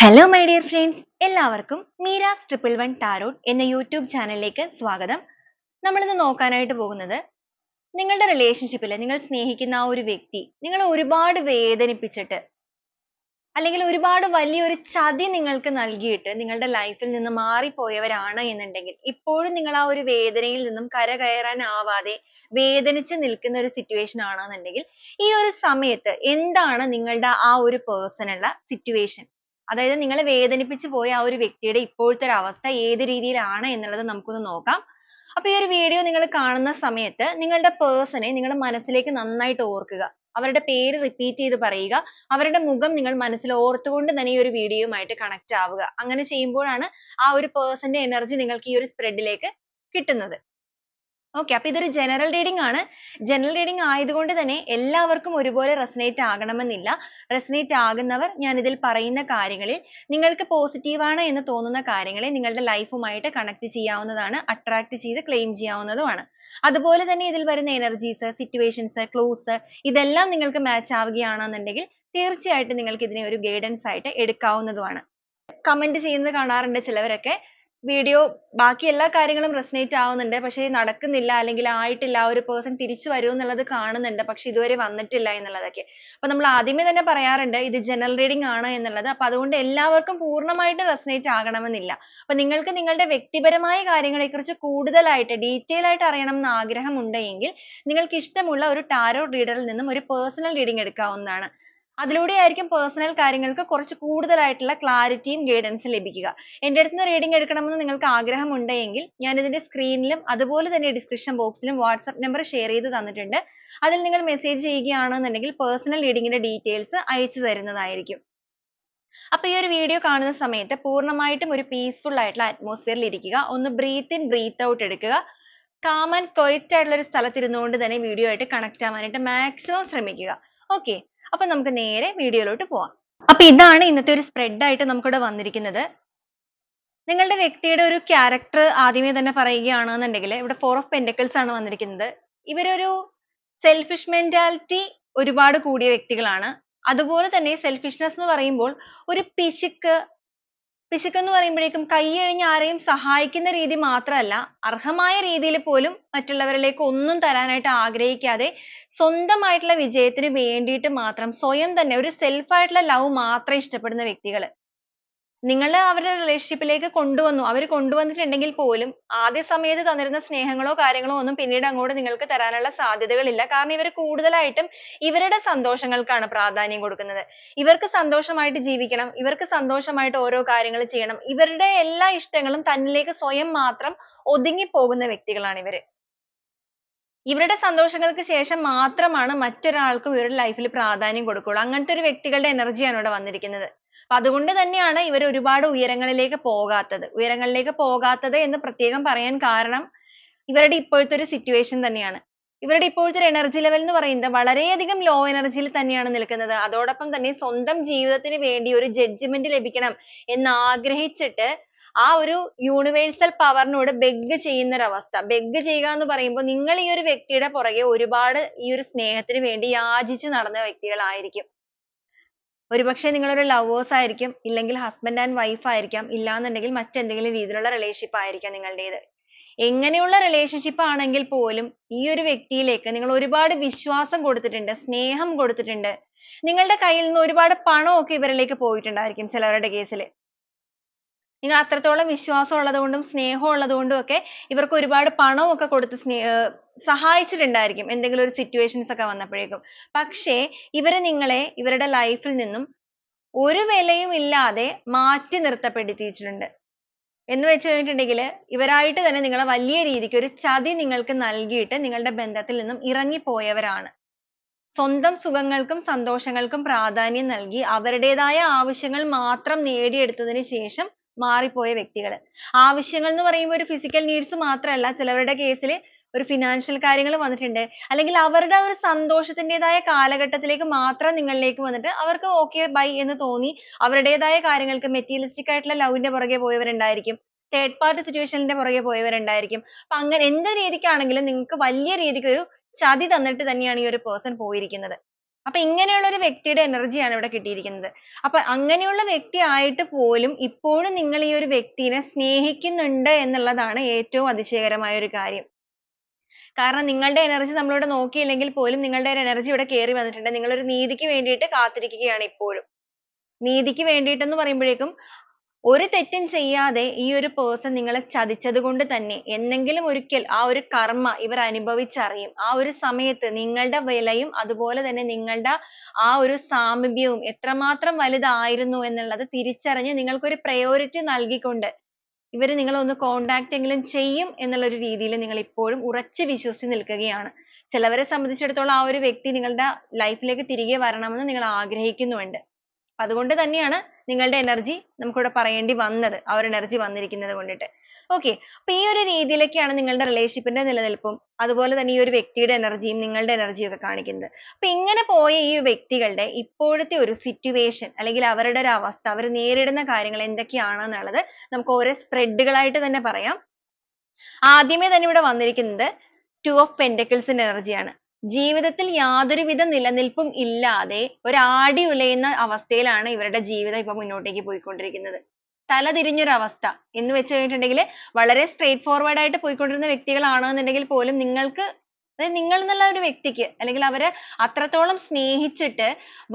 Hello my dear friends എല്ലാവർക്കും Meera's triple one tarot എന്ന YouTube ചാനലിലേക്ക് സ്വാഗതം. നമ്മളിന്ന് നോക്കാനായിട്ട് പോകുന്നത് നിങ്ങളുടെ റിലേഷൻഷിപ്പിൽ നിങ്ങൾ സ്നേഹിക്കുന്ന ആ ഒരു വ്യക്തി നിങ്ങളെ ഒരുപാട് വേദനിപ്പിച്ചിട്ട് അല്ലെങ്കിൽ ഒരുപാട് വലിയൊരു ചതി നിങ്ങൾക്ക് നൽകിയിട്ട് നിങ്ങളുടെ ലൈഫിൽ നിന്ന് മാറിപ്പോയവരാണ് എന്നുണ്ടെങ്കിൽ ഇപ്പോഴും നിങ്ങൾ ആ ഒരു വേദനയിൽ നിന്നും കര ആവാതെ വേദനിച്ച് നിൽക്കുന്ന ഒരു സിറ്റുവേഷൻ ആണെന്നുണ്ടെങ്കിൽ ഈ ഒരു സമയത്ത് എന്താണ് നിങ്ങളുടെ ആ ഒരു പേഴ്സണുള്ള സിറ്റുവേഷൻ അതായത് നിങ്ങളെ വേദനിപ്പിച്ചു പോയ ആ ഒരു വ്യക്തിയുടെ ഇപ്പോഴത്തെ ഒരു അവസ്ഥ ഏത് രീതിയിലാണ് എന്നുള്ളത് നമുക്കൊന്ന് നോക്കാം. അപ്പൊ ഈ ഒരു വീഡിയോ നിങ്ങൾ കാണുന്ന സമയത്ത് നിങ്ങളുടെ person നിങ്ങളുടെ മനസ്സിലേക്ക് നന്നായിട്ട് ഓർക്കുക. അവരുടെ പേര് റിപ്പീറ്റ് ചെയ്ത് പറയുക. അവരുടെ മുഖം നിങ്ങൾ മനസ്സിൽ ഓർത്തുകൊണ്ട് തന്നെ ഈ ഒരു വീഡിയോയുമായിട്ട് കണക്ട് ആവുക. അങ്ങനെ ചെയ്യുമ്പോഴാണ് ആ ഒരു പേഴ്സന്റെ എനർജി നിങ്ങൾക്ക് ഈ ഒരു spread ലേക്ക് കിട്ടുന്നത്. Okay അപ്പൊ ഇതൊരു general reading ആണ്. general reading ആയതുകൊണ്ട് തന്നെ എല്ലാവർക്കും ഒരുപോലെ resonate ആകണമെന്നില്ല. resonate ആകുന്നവർ ഞാൻ ഇതിൽ പറയുന്ന കാര്യങ്ങളിൽ നിങ്ങൾക്ക് positive ആണ് എന്ന് തോന്നുന്ന കാര്യങ്ങളെ നിങ്ങളുടെ life കണക്ട് connect ചെയ്യാവുന്നതാണ്. attract ചെയ്ത് claim ചെയ്യാവുന്നതുമാണ്. അതുപോലെ തന്നെ ഇതിൽ വരുന്ന energies, situations, clues ഇതെല്ലാം നിങ്ങൾക്ക് match ആവുകയാണെന്നുണ്ടെങ്കിൽ തീർച്ചയായിട്ടും നിങ്ങൾക്ക് ഇതിനെ ഒരു guidance ആയിട്ട് എടുക്കാവുന്നതുമാണ്. comment ചെയ്യുന്നത് കാണാറുണ്ട് ചിലവരൊക്കെ വീഡിയോ ബാക്കി എല്ലാ കാര്യങ്ങളും resonate ആവുന്നുണ്ട് പക്ഷേ നടക്കുന്നില്ല അല്ലെങ്കിൽ ആയിട്ടില്ല ആ ഒരു person തിരിച്ചു വരും എന്നുള്ളത് കാണുന്നുണ്ട് പക്ഷേ ഇതുവരെ വന്നിട്ടില്ല എന്നുള്ളതൊക്കെ. അപ്പോൾ നമ്മൾ ആദ്യമേ തന്നെ പറയാറുണ്ട് ഇത് general reading ആണ് എന്നുള്ളത്. അപ്പോൾ അതുകൊണ്ട് എല്ലാവർക്കും പൂർണമായിട്ട് resonate ആകണമെന്നില്ല. അപ്പോൾ നിങ്ങൾക്ക് നിങ്ങളുടെ വ്യക്തിപരമായ കാര്യങ്ങളെക്കുറിച്ച് കൂടുതലായിട്ട് detail ആയിട്ട് അറിയണം എന്ന് ആഗ്രഹം ഉണ്ടെങ്കിൽ നിങ്ങൾക്ക് ഇഷ്ടമുള്ള ഒരു tarot reader ൽ നിന്നും ഒരു personal reading എടുക്കാവുന്നതാണ്. അതിലൂടെയായിരിക്കും പേഴ്സണൽ കാര്യങ്ങൾക്ക് കുറച്ച് കൂടുതലായിട്ടുള്ള ക്ലാരിറ്റിയും ഗൈഡൻസും ലഭിക്കുക. എന്റെ അടുത്ത് നിന്ന് reading എടുക്കണമെന്ന് നിങ്ങൾക്ക് ആഗ്രഹമുണ്ട് എങ്കിൽ ഞാൻ ഇതിന്റെ സ്ക്രീനിലും അതുപോലെ തന്നെ ഡിസ്ക്രിപ്ഷൻ ബോക്സിലും ലും നമ്പർ ഷെയർ share ചെയ്ത് തന്നിട്ടുണ്ട്. അതിൽ നിങ്ങൾ മെസ്സേജ് ചെയ്യുകയാണെന്നുണ്ടെങ്കിൽ personal reading details അയച്ചു തരുന്നതായിരിക്കും. അപ്പോൾ ഈ ഒരു വീഡിയോ കാണുന്ന സമയത്ത് പൂർണമായിട്ടും ഒരു peaceful ആയിട്ടുള്ള atmosphere ൽ ഇരിക്കുക. ഒന്ന് ബ്രീത്ത് ഇൻ ബ്രീത്ത് ഔട്ട് എടുക്കുക. calm and ആയിട്ടുള്ള ഒരു സ്ഥലത്ത് ഇരുന്നുകൊണ്ട് തന്നെ വീഡിയോ ആയിട്ട് കണക്ട് ആവാനായിട്ട് മാക്സിമം ശ്രമിക്കുക. okay അപ്പോൾ നമുക്ക് നേരെ വീഡിയോയിലോട്ട് പോവാം. അപ്പൊ ഇതാണ് ഇന്നത്തെ ഒരു സ്പ്രെഡ് ആയിട്ട് നമുക്കിവിടെ വന്നിരിക്കുന്നത്. നിങ്ങളുടെ വ്യക്തിയുടെ ഒരു ക്യാരക്ടർ ആദ്യമേ തന്നെ പറയുകയാണെന്നുണ്ടെങ്കിൽ ഇവിടെ ഫോർ ഓഫ് പെൻഡക്കൽസ് ആണ് വന്നിരിക്കുന്നത്. ഇവരൊരു സെൽഫിഷ് മെന്റാലിറ്റി ഒരുപാട് കൂടിയ വ്യക്തികളാണ്. അതുപോലെ തന്നെ സെൽഫിഷ്നെസ് എന്ന് പറയുമ്പോൾ ഒരു പിശുക്ക് പിശുക്ക് എന്ന് പറയുമ്പോഴേക്കും കൈയഴിഞ്ഞ് ആരെയും സഹായിക്കുന്ന രീതി മാത്രമല്ല അർഹമായ രീതിയിൽ പോലും മറ്റുള്ളവരിലേക്ക് ഒന്നും തരാനായിട്ട് ആഗ്രഹിക്കാതെ സ്വന്തമായിട്ടുള്ള വിജയത്തിന് വേണ്ടിയിട്ട് മാത്രം സ്വയം തന്നെ ഒരു self ആയിട്ടുള്ള love മാത്രം ഇഷ്ടപ്പെടുന്ന വ്യക്തികൾ. നിങ്ങൾ അവരുടെ relationship കൊണ്ടുവന്നു അവർ കൊണ്ടുവന്നിട്ടുണ്ടെങ്കിൽ പോലും ആദ്യ സമയത്ത് തന്നിരുന്ന സ്നേഹങ്ങളോ കാര്യങ്ങളോ ഒന്നും പിന്നീട് അങ്ങോട്ട് നിങ്ങൾക്ക് തരാനുള്ള സാധ്യതകളില്ല. കാരണം ഇവർ കൂടുതലായിട്ടും ഇവരുടെ സന്തോഷങ്ങൾക്കാണ് പ്രാധാന്യം കൊടുക്കുന്നത്. ഇവർക്ക് സന്തോഷമായിട്ട് ജീവിക്കണം, ഇവർക്ക് സന്തോഷമായിട്ട് ഓരോ കാര്യങ്ങൾ ചെയ്യണം, ഇവരുടെ എല്ലാ ഇഷ്ടങ്ങളും തന്നിലേക്ക് സ്വയം മാത്രം ഒതുങ്ങി പോകുന്ന വ്യക്തികളാണ് ഇവർ ഇവരുടെ സന്തോഷങ്ങൾക്ക് ശേഷം മാത്രമാണ് മറ്റൊരാൾക്കും ഇവരുടെ life ൽ പ്രാധാന്യം കൊടുക്കുകയുള്ളൂ. അങ്ങനത്തെ ഒരു വ്യക്തികളുടെ energy ആണ് ഇവിടെ വന്നിരിക്കുന്നത്. അപ്പോൾ അതുകൊണ്ട് തന്നെയാണ് ഇവർ ഒരുപാട് ഉയരങ്ങളിലേക്ക് പോകാത്തത്. ഉയരങ്ങളിലേക്ക് പോകാത്തത് എന്ന് പ്രത്യേകം പറയാൻ കാരണം ഇവരുടെ ഇപ്പോഴത്തെ ഒരു situation തന്നെയാണ്. ഇവരുടെ ഇപ്പോഴത്തെ ഒരു energy level എന്ന് പറയുന്നത് വളരെയധികം low energy യിൽ തന്നെയാണ് നിൽക്കുന്നത്. അതോടൊപ്പം തന്നെ സ്വന്തം ജീവിതത്തിന് വേണ്ടി ഒരു judgement ലഭിക്കണം എന്ന് ആഗ്രഹിച്ചിട്ട് ആ ഒരു universal power നോട് beg ചെയ്യുന്ന ഒരു അവസ്ഥ. beg ചെയ്യുക എന്ന് പറയുമ്പോൾ നിങ്ങൾ ഈ ഒരു വ്യക്തിയുടെ പുറകെ ഒരുപാട് ഈ ഒരു സ്നേഹത്തിന് വേണ്ടി യാചിച്ച് നടന്ന വ്യക്തികളായിരിക്കും. ഒരുപക്ഷേ നിങ്ങൾ ഒരു ലവേഴ്സ് ആയിരിക്കും, ഇല്ലെങ്കിൽ ഹസ്ബൻഡ് ആൻഡ് വൈഫ് ആയിരിക്കാം, ഇല്ലാന്നുണ്ടെങ്കിൽ മറ്റെന്തെങ്കിലും രീതിയിലുള്ള റിലേഷൻഷിപ്പ് ആയിരിക്കാം നിങ്ങളുടേത്. എങ്ങനെയുള്ള റിലേഷൻഷിപ്പ് ആണെങ്കിൽ പോലും ഈ ഒരു വ്യക്തിയിലേക്ക് നിങ്ങൾ ഒരുപാട് വിശ്വാസം കൊടുത്തിട്ടുണ്ട്, സ്നേഹം കൊടുത്തിട്ടുണ്ട്. നിങ്ങളുടെ കയ്യിൽ നിന്ന് ഒരുപാട് പണമൊക്കെ ഇവരിലേക്ക് പോയിട്ടുണ്ടായിരിക്കും ചിലവരുടെ case നിങ്ങൾ അത്രത്തോളം വിശ്വാസം ഉള്ളതുകൊണ്ടും സ്നേഹം ഉള്ളതുകൊണ്ടും ഒക്കെ ഇവർക്ക് ഒരുപാട് പണവും ഒക്കെ കൊടുത്ത് സ്നേ സഹായിച്ചിട്ടുണ്ടായിരിക്കും എന്തെങ്കിലും ഒരു situations ഒക്കെ വന്നപ്പോഴേക്കും. പക്ഷേ ഇവർ നിങ്ങളെ ഇവരുടെ life ൽ നിന്നും ഒരു വിലയും ഇല്ലാതെ മാറ്റി നിർത്തപ്പെടുത്തിയിട്ടുണ്ട്. എന്ന് വെച്ച് കഴിഞ്ഞിട്ടുണ്ടെങ്കിൽ ഇവരായിട്ട് തന്നെ നിങ്ങളെ വലിയ രീതിക്ക് ഒരു ചതി നിങ്ങൾക്ക് നൽകിയിട്ട് നിങ്ങളുടെ ബന്ധത്തിൽ നിന്നും ഇറങ്ങിപ്പോയവരാണ്. സ്വന്തം സുഖങ്ങൾക്കും സന്തോഷങ്ങൾക്കും പ്രാധാന്യം നൽകി അവരുടേതായ ആവശ്യങ്ങൾ മാത്രം നേടിയെടുത്തതിന് ശേഷം മാറിപ്പോയ വ്യക്തികൾ. ആവശ്യങ്ങൾ എന്ന് പറയുമ്പോൾ ഒരു ഫിസിക്കൽ needs മാത്രമല്ല ചിലവരുടെ കേസിൽ ഒരു ഫിനാൻഷ്യൽ കാര്യങ്ങൾ വന്നിട്ടുണ്ട്. അല്ലെങ്കിൽ അവരുടെ ഒരു സന്തോഷത്തിന്റേതായ കാലഘട്ടത്തിലേക്ക് മാത്രം നിങ്ങളിലേക്ക് വന്നിട്ട് അവർക്ക് okay ബൈ എന്ന് തോന്നി അവരുടേതായ കാര്യങ്ങൾക്ക് മെറ്റീരിയലിസ്റ്റിക് ആയിട്ടുള്ള love ന്റെ പുറകെ പോയവരുണ്ടായിരിക്കും. third party situation പുറകെ പോയവരുണ്ടായിരിക്കും. അപ്പൊ അങ്ങനെ എന്ത് രീതിക്കാണെങ്കിലും നിങ്ങൾക്ക് വലിയ രീതിക്ക് ഒരു ചതി തന്നിട്ട് തന്നെയാണ് ഈ ഒരു പേഴ്സൺ പോയിരിക്കുന്നത്. അപ്പൊ ഇങ്ങനെയുള്ള ഒരു വ്യക്തിയുടെ ആണ് ഇവിടെ കിട്ടിയിരിക്കുന്നത്. അപ്പൊ അങ്ങനെയുള്ള വ്യക്തി ആയിട്ട് പോലും ഇപ്പോഴും നിങ്ങൾ ഈ ഒരു വ്യക്തിനെ സ്നേഹിക്കുന്നുണ്ട് എന്നുള്ളതാണ് ഏറ്റവും അതിശയകരമായ ഒരു കാര്യം. കാരണം നിങ്ങളുടെ എനർജി നമ്മളിവിടെ നോക്കിയില്ലെങ്കിൽ പോലും നിങ്ങളുടെ ഒരു energy ഇവിടെ കേറി വന്നിട്ടുണ്ട്. നിങ്ങൾ ഒരു നീതിക്ക് വേണ്ടിയിട്ട് കാത്തിരിക്കുകയാണ് ഇപ്പോഴും. നീതിക്ക് വേണ്ടിയിട്ട് എന്ന് പറയുമ്പോഴേക്കും ഒരു തെറ്റും ചെയ്യാതെ ഈ ഒരു person നിങ്ങളെ ചതിച്ചത് കൊണ്ട് തന്നെ എന്നെങ്കിലും ഒരിക്കൽ ആ ഒരു കർമ്മ ഇവർ അനുഭവിച്ചറിയും. ആ ഒരു സമയത്ത് നിങ്ങളുടെ വിലയും അതുപോലെ തന്നെ നിങ്ങളുടെ ആ ഒരു സാമീപ്യവും എത്രമാത്രം വലുതായിരുന്നു എന്നുള്ളത് തിരിച്ചറിഞ്ഞ് നിങ്ങൾക്ക് ഒരു priority നൽകിക്കൊണ്ട് ഇവർ നിങ്ങളെ ഒന്ന് contact എങ്കിലും ചെയ്യും എന്നുള്ള ഒരു രീതിയിൽ നിങ്ങൾ ഇപ്പോഴും ഉറച്ച് വിശ്വസിച്ച് നിൽക്കുകയാണ്. ചിലവരെ സംബന്ധിച്ചിടത്തോളം ആ ഒരു വ്യക്തി നിങ്ങളുടെ ലൈഫിലേക്ക് ലേക്ക് തിരികെ വരണമെന്ന് നിങ്ങൾ ആഗ്രഹിക്കുന്നുമുണ്ട്. അതുകൊണ്ട് തന്നെയാണ് നിങ്ങളുടെ എനർജി നമുക്കിവിടെ പറയേണ്ടി വന്നത്. ആ ഒരു energy വന്നിരിക്കുന്നത് കൊണ്ടിട്ട്. okay അപ്പൊ ഈ ഒരു രീതിയിലൊക്കെയാണ് നിങ്ങളുടെ റിലേഷൻഷിപ്പിന്റെ ന്റെ നിലനിൽപ്പും അതുപോലെ തന്നെ ഈ ഒരു വ്യക്തിയുടെ എനർജിയും നിങ്ങളുടെ energy യും ഒക്കെ കാണിക്കുന്നത്. അപ്പൊ ഇങ്ങനെ പോയ ഈ വ്യക്തികളുടെ ഇപ്പോഴത്തെ ഒരു സിറ്റുവേഷൻ അല്ലെങ്കിൽ അവരുടെ ഒരു അവസ്ഥ അവർ നേരിടുന്ന കാര്യങ്ങൾ എന്തൊക്കെയാണെന്നുള്ളത് നമുക്ക് ഓരോ spread കളായിട്ട് തന്നെ പറയാം. ആദ്യമേ തന്നെ ഇവിടെ വന്നിരിക്കുന്നത് two ഓഫ് pentacles എനർജിയാണ്. ജീവിതത്തിൽ യാതൊരുവിധ നിലനിൽപ്പും ഇല്ലാതെ ഒരു ആടി ഉലയുന്ന അവസ്ഥയിലാണ് ഇവരുടെ ജീവിതം ഇപ്പോ മുന്നോട്ടേക്ക് പോയിക്കൊണ്ടിരിക്കുന്നത്. തലതിരിഞ്ഞൊരു അവസ്ഥ എന്ന് വെച്ച് കഴിഞ്ഞിട്ടുണ്ടെങ്കിൽ വളരെ forward ആയിട്ട് പോയിക്കൊണ്ടിരുന്ന വ്യക്തികളാണെന്നുണ്ടെങ്കിൽ പോലും നിങ്ങൾക്ക് അതായത് നിങ്ങൾ എന്നുള്ള ഒരു വ്യക്തിക്ക് അല്ലെങ്കിൽ അവരെ അത്രത്തോളം സ്നേഹിച്ചിട്ട്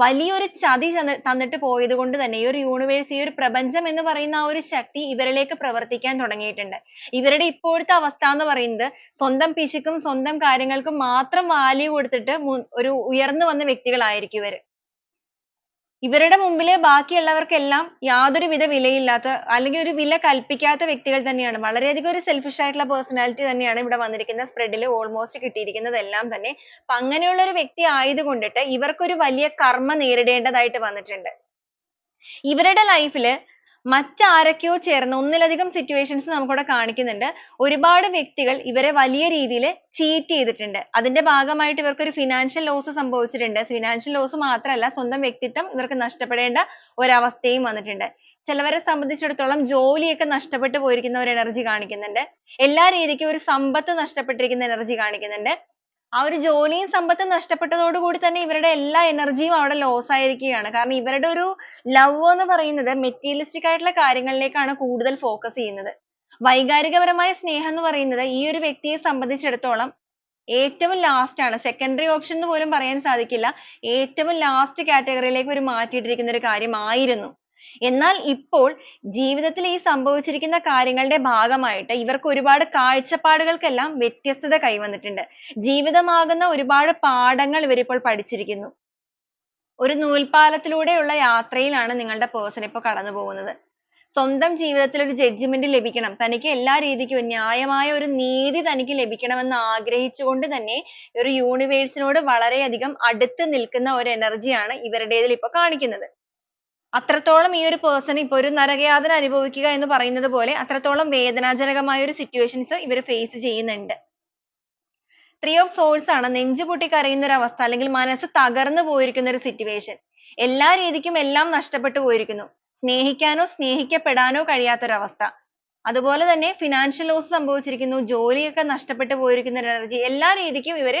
വലിയൊരു ചതി തന്നിട്ട് പോയത് കൊണ്ട് തന്നെ ഈ ഒരു universe ഈ ഒരു പ്രപഞ്ചം എന്ന് പറയുന്ന ആ ഒരു ശക്തി ഇവരിലേക്ക് പ്രവർത്തിക്കാൻ തുടങ്ങിയിട്ടുണ്ട്. ഇവരുടെ ഇപ്പോഴത്തെ അവസ്ഥ എന്ന് പറയുന്നത് സ്വന്തം പിശുക്കും സ്വന്തം കാര്യങ്ങൾക്കും മാത്രം value കൊടുത്തിട്ട് ഒരു ഉയർന്നു വന്ന വ്യക്തികളായിരിക്കും ഇവർ. ഇവരുടെ മുമ്പിൽ ബാക്കിയുള്ളവർക്കെല്ലാം യാതൊരുവിധ വിലയില്ലാത്ത അല്ലെങ്കിൽ ഒരു വില കൽപ്പിക്കാത്ത വ്യക്തികൾ തന്നെയാണ്. വളരെയധികം ഒരു സെൽഫിഷ് ആയിട്ടുള്ള personality തന്നെയാണ് ഇവിടെ വന്നിരിക്കുന്ന spread ഓൾമോസ്റ്റ് കിട്ടിയിരിക്കുന്നത് എല്ലാം തന്നെ. അപ്പൊ അങ്ങനെയുള്ള ഒരു വ്യക്തി ആയതുകൊണ്ടിട്ട് ഇവർക്കൊരു വലിയ കർമ്മ നേരിടേണ്ടതായിട്ട് വന്നിട്ടുണ്ട്. ഇവരുടെ ൽ മറ്റാരൊക്കെയോ ചേർന്ന് ഒന്നിലധികം situations നമുക്കിവിടെ കാണിക്കുന്നുണ്ട്. ഒരുപാട് വ്യക്തികൾ ഇവരെ വലിയ രീതിയിൽ cheat ചെയ്തിട്ടുണ്ട്. അതിന്റെ ഭാഗമായിട്ട് ഇവർക്ക് ഒരു financial loss സംഭവിച്ചിട്ടുണ്ട്. financial loss മാത്രമല്ല സ്വന്തം വ്യക്തിത്വം ഇവർക്ക് നഷ്ടപ്പെടേണ്ട ഒരവസ്ഥയും വന്നിട്ടുണ്ട്. ചിലവരെ സംബന്ധിച്ചിടത്തോളം ജോലിയൊക്കെ നഷ്ടപ്പെട്ടു പോയിരിക്കുന്ന ഒരു energy കാണിക്കുന്നുണ്ട്. എല്ലാ രീതിക്കും ഒരു സമ്പത്ത് നഷ്ടപ്പെട്ടിരിക്കുന്ന energy കാണിക്കുന്നുണ്ട്. ആ ഒരു ജോലിയും സമ്പത്തും നഷ്ടപ്പെട്ടതോടുകൂടി തന്നെ ഇവരുടെ എല്ലാ എനർജിയും അവിടെ loss ആയിരിക്കുകയാണ്. കാരണം ഇവരുടെ ഒരു ലവ് എന്ന് പറയുന്നത് materialistic ആയിട്ടുള്ള കാര്യങ്ങളിലേക്കാണ് കൂടുതൽ ഫോക്കസ് ചെയ്യുന്നത്. വൈകാരികപരമായ സ്നേഹം എന്ന് പറയുന്നത് ഈ ഒരു വ്യക്തിയെ സംബന്ധിച്ചിടത്തോളം ഏറ്റവും ലാസ്റ്റ് ആണ്. സെക്കൻഡറി ഓപ്ഷൻ എന്ന് പോലും പറയാൻ സാധിക്കില്ല. ഏറ്റവും ലാസ്റ്റ് കാറ്റഗറിയിലേക്ക് ഒരു മാറ്റിയിട്ടിരിക്കുന്ന ഒരു കാര്യമായിരുന്നു. എന്നാൽ ഇപ്പോൾ ജീവിതത്തിൽ ഈ സംഭവിച്ചിരിക്കുന്ന കാര്യങ്ങളുടെ ഭാഗമായിട്ട് ഇവർക്ക് ഒരുപാട് കാഴ്ചപ്പാടുകൾക്കെല്ലാം വ്യത്യസ്തത കൈവന്നിട്ടുണ്ട്. ജീവിതമാകുന്ന ഒരുപാട് പാഠങ്ങൾ ഇവർ ഇപ്പോൾ പഠിച്ചിരിക്കുന്നു. ഒരു നൂൽപ്പാലത്തിലൂടെയുള്ള യാത്രയിലാണ് നിങ്ങളുടെ person ഇപ്പോൾ കടന്നു പോകുന്നത്. സ്വന്തം ജീവിതത്തിൽ ഒരു ജഡ്ജ്മെന്റ് ലഭിക്കണം. തനിക്ക് എല്ലാ രീതിക്കും ന്യായമായ ഒരു നീതി തനിക്ക് ലഭിക്കണമെന്ന് ആഗ്രഹിച്ചുകൊണ്ട് തന്നെ ഒരു universe നോട് വളരെയധികം അടുത്ത് നിൽക്കുന്ന ഒരു energy ആണ് ഇവരുടേതിൽ ഇപ്പോൾ കാണിക്കുന്നത്. അത്രത്തോളം ഈ ഒരു person ഇപ്പോൾ ഒരു നരകയാതന അനുഭവിക്കുക എന്ന് പറയുന്നത് പോലെ അത്രത്തോളം വേദനാജനകമായ ഒരു situations ഇവർ face ചെയ്യുന്നുണ്ട്. Three of Swords ആണ് നെഞ്ച് പൊട്ടി കരയുന്ന ഒരു അവസ്ഥ അല്ലെങ്കിൽ മനസ്സ് തകർന്നു പോയിരിക്കുന്ന ഒരു situation. എല്ലാ രീതിക്കും എല്ലാം നഷ്ടപ്പെട്ടു പോയിരിക്കുന്നു. സ്നേഹിക്കാനോ സ്നേഹിക്കപ്പെടാനോ കഴിയാത്ത ഒരു അവസ്ഥ. അതുപോലെ തന്നെ financial loss സംഭവിച്ചിരിക്കുന്നു. ജോലിയൊക്കെ നഷ്ടപ്പെട്ടു പോയിരിക്കുന്ന ഒരു energy. എല്ലാ രീതിക്കും ഇവർ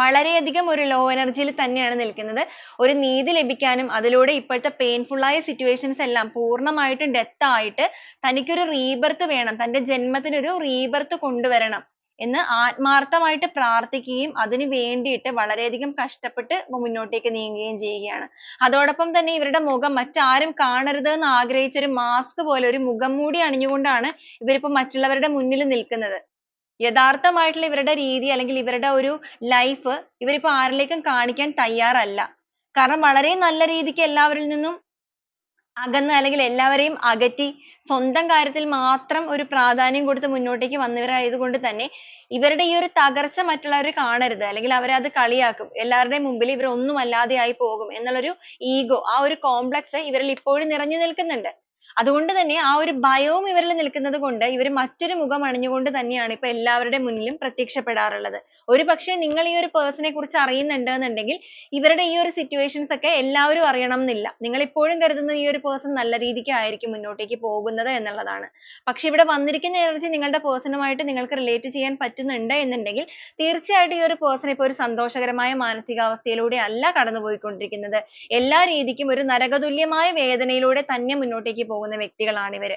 വളരെയധികം ഒരു low energy തന്നെയാണ് നിൽക്കുന്നത്. ഒരു നീതി ലഭിക്കാനും അതിലൂടെ ഇപ്പോഴത്തെ painful ആയ situations എല്ലാം പൂർണമായിട്ടും death ആയിട്ട് തനിക്കൊരു rebirth വേണം. തന്റെ ജന്മത്തിന് ഒരു rebirth കൊണ്ടുവരണം എന്ന് ആത്മാർത്ഥമായിട്ട് പ്രാർത്ഥിക്കുകയും അതിനു വേണ്ടിയിട്ട് വളരെയധികം കഷ്ടപ്പെട്ട് മുന്നോട്ടേക്ക് നീങ്ങുകയും ചെയ്യുകയാണ്. അതോടൊപ്പം തന്നെ ഇവരുടെ മുഖം മറ്റാരും കാണരുത് എന്ന് ആഗ്രഹിച്ച ഒരു mask പോലെ ഒരു മുഖംമൂടി അണിഞ്ഞുകൊണ്ടാണ് ഇവരിപ്പോൾ മറ്റുള്ളവരുടെ മുന്നിൽ നിൽക്കുന്നത്. യഥാർത്ഥമായിട്ടുള്ള ഇവരുടെ രീതി അല്ലെങ്കിൽ ഇവരുടെ ഒരു life ഇവരിപ്പോ ആരിലേക്കും കാണിക്കാൻ തയ്യാറല്ല. കാരണം വളരെ നല്ല രീതിക്ക് എല്ലാവരിൽ നിന്നും അകന്ന് അല്ലെങ്കിൽ എല്ലാവരെയും അകറ്റി സ്വന്തം കാര്യത്തിൽ മാത്രം ഒരു പ്രാധാന്യം കൊടുത്ത് മുന്നോട്ടേക്ക് വന്നവരായതുകൊണ്ട് തന്നെ ഇവരുടെ ഈ ഒരു തകർച്ച മറ്റുള്ളവർ കാണരുത് അല്ലെങ്കിൽ അവരെ അത് കളിയാക്കും. എല്ലാവരുടെയും മുമ്പിൽ ഇവർ ഒന്നും അല്ലാതെ ആയി പോകും എന്നുള്ളൊരു ഈഗോ ആ ഒരു കോംപ്ലക്സ് ഇവരിൽ ഇപ്പോഴും നിറഞ്ഞു നിൽക്കുന്നുണ്ട്. അതുകൊണ്ട് തന്നെ ആ ഒരു ഭയവും ഇവരിൽ നിൽക്കുന്നത് കൊണ്ട് ഇവർ മറ്റൊരു മുഖം അണിഞ്ഞുകൊണ്ട് തന്നെയാണ് ഇപ്പൊ എല്ലാവരുടെ മുന്നിലും പ്രത്യക്ഷപ്പെടാറുള്ളത്. ഒരുപക്ഷേ നിങ്ങൾ ഈ ഒരു person നെ കുറിച്ച് അറിയുന്നുണ്ട് എന്നുണ്ടെങ്കിൽ ഇവരുടെ ഈ ഒരു situations ഒക്കെ എല്ലാവരും അറിയണം എന്നില്ല. നിങ്ങൾ ഇപ്പോഴും കരുതുന്നത് ഈ ഒരു person നല്ല രീതിക്ക് ആയിരിക്കും മുന്നോട്ടേക്ക് പോകുന്നത് എന്നുള്ളതാണ്. പക്ഷെ ഇവിടെ വന്നിരിക്കുന്ന energy നിങ്ങളുടെ person നിങ്ങൾക്ക് relate ചെയ്യാൻ പറ്റുന്നുണ്ട് എന്നുണ്ടെങ്കിൽ തീർച്ചയായിട്ടും ഈ ഒരു person ഇപ്പോൾ ഒരു സന്തോഷകരമായ മാനസികാവസ്ഥയിലൂടെ അല്ല കടന്നുപോയിക്കൊണ്ടിരിക്കുന്നത്. എല്ലാ രീതിക്കും ഒരു നരകതുല്യമായ വേദനയിലൂടെ തന്നെ മുന്നോട്ടേക്ക് പോകുന്ന വ്യക്തികളാണ് ഇവർ.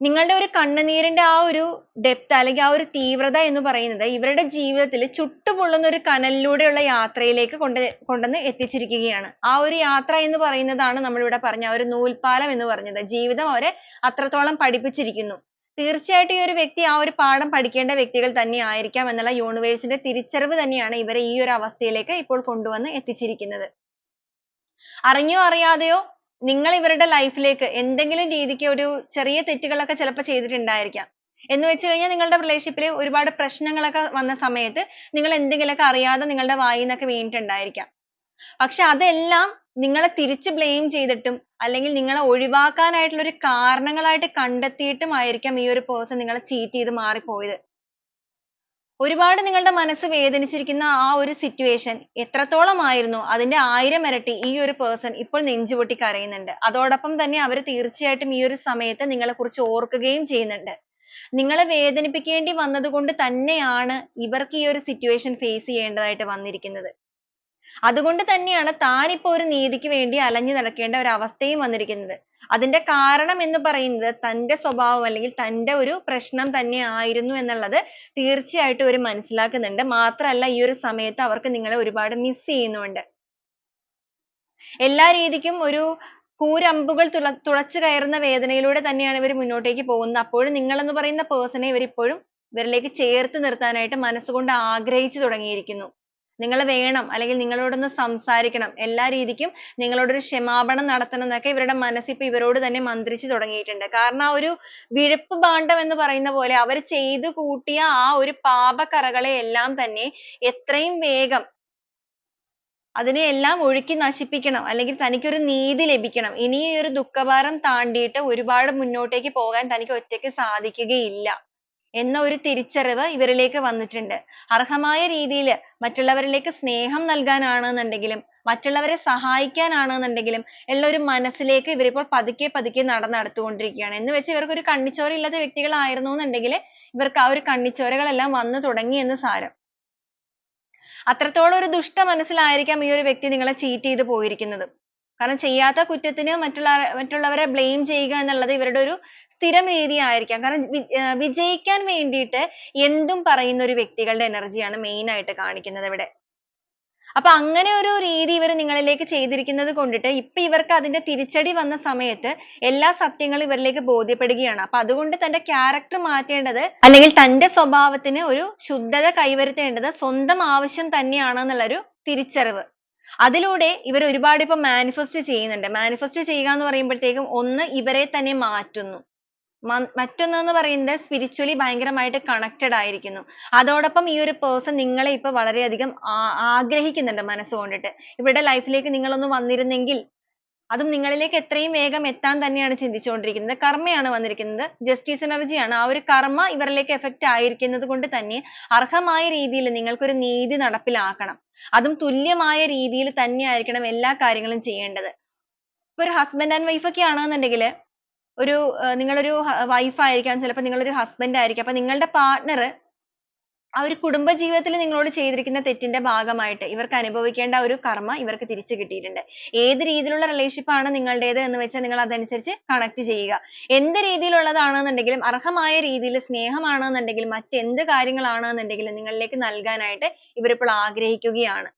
നിങ്ങളുടെ ഒരു കണ്ണുനീരിന്റെ ആ ഒരു ഡെപ്ത് അല്ലെങ്കിൽ ആ ഒരു തീവ്രത എന്ന് പറയുന്നത് ഇവരുടെ ജീവിതത്തിൽ ചുട്ടുപൊള്ളുന്ന ഒരു കനലിലൂടെയുള്ള യാത്രയിലേക്ക് കൊണ്ട് കൊണ്ടുവന്ന് എത്തിച്ചിരിക്കുകയാണ്. ആ ഒരു യാത്ര എന്ന് പറയുന്നതാണ് നമ്മൾ ഇവിടെ പറഞ്ഞ ആ ഒരു നൂൽപ്പാലം എന്ന് പറഞ്ഞത്. ജീവിതം അവരെ അത്രത്തോളം പഠിപ്പിച്ചിരിക്കുന്നു. തീർച്ചയായിട്ടും ഈ ഒരു വ്യക്തി ആ ഒരു പാഠം പഠിക്കേണ്ട വ്യക്തികൾ തന്നെ ആയിരിക്കാം എന്നുള്ള യൂണിവേഴ്സിന്റെ ന്റെ തിരിച്ചറിവ് തന്നെയാണ് ഇവരെ ഈ ഒരു അവസ്ഥയിലേക്ക് ഇപ്പോൾ കൊണ്ടുവന്ന് എത്തിച്ചിരിക്കുന്നത്. അറിഞ്ഞോ അറിയാതെയോ നിങ്ങൾ ഇവരുടെ ലൈഫിലേക്ക് ലേക്ക് എന്തെങ്കിലും രീതിക്ക് ഒരു ചെറിയ തെറ്റുകളൊക്കെ ചിലപ്പോൾ ചെയ്തിട്ടുണ്ടായിരിക്കാം. എന്ന് വെച്ച് കഴിഞ്ഞാൽ നിങ്ങളുടെ റിലേഷൻഷിപ്പിൽ ഒരുപാട് പ്രശ്നങ്ങളൊക്കെ വന്ന സമയത്ത് നിങ്ങൾ എന്തെങ്കിലുമൊക്കെ അറിയാതെ നിങ്ങളുടെ വായിൽ നിന്നൊക്കെ വീണിട്ടുണ്ടായിരിക്കാം. പക്ഷെ അതെല്ലാം നിങ്ങളെ തിരിച്ച് ബ്ലെയിം ചെയ്തിട്ടും അല്ലെങ്കിൽ നിങ്ങളെ ഒഴിവാക്കാനായിട്ടുള്ള ഒരു കാരണങ്ങളായിട്ട് കണ്ടെത്തിയിട്ടും ആയിരിക്കാം ഈ ഒരു പേഴ്സൺ നിങ്ങളെ ചീറ്റ് ചെയ്ത് മാറിപ്പോയത്. ഒരുപാട് നിങ്ങളുടെ മനസ്സ് വേദനിച്ചിരിക്കുന്ന ആ ഒരു situation എത്രത്തോളം ആയിരുന്നു അതിന്റെ ആയിരം ഇരട്ടി ഈ ഒരു person ഇപ്പോൾ നെഞ്ചുപൊട്ടി കരയുന്നുണ്ട്. അതോടൊപ്പം തന്നെ അവർ തീർച്ചയായിട്ടും ഈ ഒരു സമയത്ത് നിങ്ങളെക്കുറിച്ച് ഓർക്കുകയും ചെയ്യുന്നുണ്ട്. നിങ്ങളെ വേദനിപ്പിക്കേണ്ടി വന്നതുകൊണ്ട് തന്നെയാണ് ഇവർക്ക് ഈ ഒരു situation face ചെയ്യേണ്ടതായിട്ട് വന്നിരിക്കുന്നത്. അതുകൊണ്ട് തന്നെയാണ് താൻ ഇപ്പോൾ ഒരു നീതിക്ക് വേണ്ടി അലഞ്ഞു നടക്കേണ്ട ഒരു അവസ്ഥയും വന്നിരിക്കുന്നത്. അതിന്റെ കാരണം എന്ന് പറയുന്നത് തന്റെ സ്വഭാവം അല്ലെങ്കിൽ തന്റെ ഒരു പ്രശ്നം തന്നെ ആയിരുന്നു എന്നുള്ളത് തീർച്ചയായിട്ടും ഒരു മനസ്സിലാക്കുന്നുണ്ട്. മാത്രമല്ല ഈ ഒരു സമയത്ത് അവർക്ക് നിങ്ങളെ ഒരുപാട് miss ചെയ്യുന്നുമുണ്ട്. എല്ലാ രീതിക്കും ഒരു കൂരമ്പുകൾ തുള തുളച്ചു കയറുന്ന വേദനയിലൂടെ തന്നെയാണ് ഇവർ മുന്നോട്ടേക്ക് പോകുന്നത്. അപ്പോഴും നിങ്ങൾ എന്ന് പറയുന്ന പേഴ്സണെ നെ ഇവർ ഇപ്പോഴും ഇവരിലേക്ക് ചേർത്ത് നിർത്താനായിട്ട് മനസ്സുകൊണ്ട് ആഗ്രഹിച്ചു തുടങ്ങിയിരിക്കുന്നു. നിങ്ങൾ വേണം അല്ലെങ്കിൽ നിങ്ങളോടൊന്ന് സംസാരിക്കണം എല്ലാ രീതിക്കും നിങ്ങളോട് ഒരു ക്ഷമാപണം നടത്തണം എന്നൊക്കെ ഇവരുടെ മനസ്സ് ഇപ്പൊ ഇവരോട് തന്നെ മന്ത്രിച്ചു തുടങ്ങിയിട്ടുണ്ട്. കാരണം ആ ഒരു വിഴുപ്പ് ഭാണ്ഡം എന്ന് പറയുന്ന പോലെ അവർ ചെയ്തു കൂട്ടിയ ആ ഒരു പാപക്കറകളെ എല്ലാം തന്നെ എത്രയും വേഗം അതിനെ എല്ലാം ഒഴുക്കി നശിപ്പിക്കണം അല്ലെങ്കിൽ തനിക്കൊരു നീതി ലഭിക്കണം. ഇനി ഒരു ദുഃഖഭാരം താണ്ടിയിട്ട് ഒരുപാട് മുന്നോട്ടേക്ക് പോകാൻ തനിക്ക് ഒറ്റയ്ക്ക് സാധിക്കുകയില്ല എന്ന ഒരു തിരിച്ചറിവ് ഇവരിലേക്ക് വന്നിട്ടുണ്ട്. അർഹമായ രീതിയിൽ മറ്റുള്ളവരിലേക്ക് സ്നേഹം നൽകാനാണെന്നുണ്ടെങ്കിലും മറ്റുള്ളവരെ സഹായിക്കാനാണെന്നുണ്ടെങ്കിലും ഉള്ള ഒരു മനസ്സിലേക്ക് ഇവരിപ്പോൾ പതുക്കെ പതുക്കെ നടന്ന് അടുത്തുകൊണ്ടിരിക്കുകയാണ്. എന്ന് വെച്ച് ഇവർക്ക് ഒരു കണ്ണിച്ചോര ഇല്ലാത്ത വ്യക്തികളായിരുന്നു എന്നുണ്ടെങ്കിൽ ഇവർക്ക് ആ ഒരു കണ്ണിച്ചോരകളെല്ലാം വന്നു തുടങ്ങി എന്ന് സാരം. അത്രത്തോളം ഒരു ദുഷ്ട മനസ്സിലായിരിക്കാം ഈ ഒരു വ്യക്തി നിങ്ങളെ cheat ചെയ്ത് പോയിരിക്കുന്നത്. കാരണം ചെയ്യാത്ത കുറ്റത്തിന് മറ്റുള്ള മറ്റുള്ളവരെ blame ചെയ്യുക എന്നുള്ളത് ഇവരുടെ ഒരു സ്ഥിരം രീതി ആയിരിക്കാം. കാരണം വിജയിക്കാൻ വേണ്ടിയിട്ട് എന്തും പറയുന്ന ഒരു വ്യക്തികളുടെ energy ആണ് main ആയിട്ട് കാണിക്കുന്നത് ഇവിടെ. അപ്പൊ അങ്ങനെ ഒരു രീതി ഇവർ നിങ്ങളിലേക്ക് ചെയ്തിരിക്കുന്നത് കൊണ്ടിട്ട് ഇപ്പൊ ഇവർക്ക് അതിന്റെ തിരിച്ചടി വന്ന സമയത്ത് എല്ലാ സത്യങ്ങളും ഇവരിലേക്ക് ബോധ്യപ്പെടുകയാണ്. അപ്പൊ അതുകൊണ്ട് തന്റെ character മാറ്റേണ്ടത് അല്ലെങ്കിൽ തന്റെ സ്വഭാവത്തിന് ഒരു ശുദ്ധത കൈവരുത്തേണ്ടത് സ്വന്തം ആവശ്യം തന്നെയാണ് എന്നുള്ള ഒരു തിരിച്ചറിവ്. അതിലൂടെ ഇവർ ഒരുപാട് ഇപ്പൊ manifest ചെയ്യുന്നുണ്ട്. manifest ചെയ്യുക എന്ന് പറയുമ്പോഴത്തേക്കും ഒന്ന് ഇവരെ തന്നെ മാറ്റുന്നു. മ മറ്റൊന്ന് എന്ന് പറയുന്നത് spiritually ഭയങ്കരമായിട്ട് connected ആയിരിക്കുന്നു. അതോടൊപ്പം ഈ ഒരു person നിങ്ങളെ ഇപ്പൊ വളരെയധികം ആഗ്രഹിക്കുന്നുണ്ട് മനസ്സുകൊണ്ടിട്ട്. ഇവരുടെ life ലേക്ക് നിങ്ങൾ ഒന്ന് വന്നിരുന്നെങ്കിൽ അതും നിങ്ങളിലേക്ക് എത്രയും വേഗം എത്താൻ തന്നെയാണ് ചിന്തിച്ചുകൊണ്ടിരിക്കുന്നത്. കർമ്മയാണ് വന്നിരിക്കുന്നത്. justice energy ആണ്. ആ ഒരു കർമ്മ ഇവരിലേക്ക് effect ആയിരിക്കുന്നത് കൊണ്ട് തന്നെ അർഹമായ രീതിയിൽ നിങ്ങൾക്ക് ഒരു നീതി നടപ്പിലാക്കണം. അതും തുല്യമായ രീതിയിൽ തന്നെയായിരിക്കണം എല്ലാ കാര്യങ്ങളും ചെയ്യേണ്ടത്. ഇപ്പൊ ഒരു husband and wife ഒക്കെ ആണെന്നുണ്ടെങ്കിൽ ഒരു നിങ്ങളൊരു wife ആയിരിക്കാം ചിലപ്പോൾ നിങ്ങളൊരു husband ആയിരിക്കാം. അപ്പൊ നിങ്ങളുടെ partner ആ ഒരു കുടുംബ ജീവിതത്തിൽ നിങ്ങളോട് ചെയ്തിരിക്കുന്ന തെറ്റിന്റെ ഭാഗമായിട്ട് ഇവർക്ക് അനുഭവിക്കേണ്ട ഒരു കർമ്മ ഇവർക്ക് തിരിച്ചു കിട്ടിയിട്ടുണ്ട്. ഏത് രീതിയിലുള്ള relationship ആണ് നിങ്ങളുടേത് എന്ന് വെച്ചാൽ നിങ്ങൾ അതനുസരിച്ച് connect ചെയ്യുക. എന്ത് രീതിയിലുള്ളതാണെന്നുണ്ടെങ്കിലും അർഹമായ രീതിയിൽ സ്നേഹമാണെന്നുണ്ടെങ്കിലും മറ്റെന്ത് കാര്യങ്ങളാണെന്നുണ്ടെങ്കിലും നിങ്ങളിലേക്ക് നൽകാനായിട്ട് ഇവരിപ്പോൾ ആഗ്രഹിക്കുകയാണ്.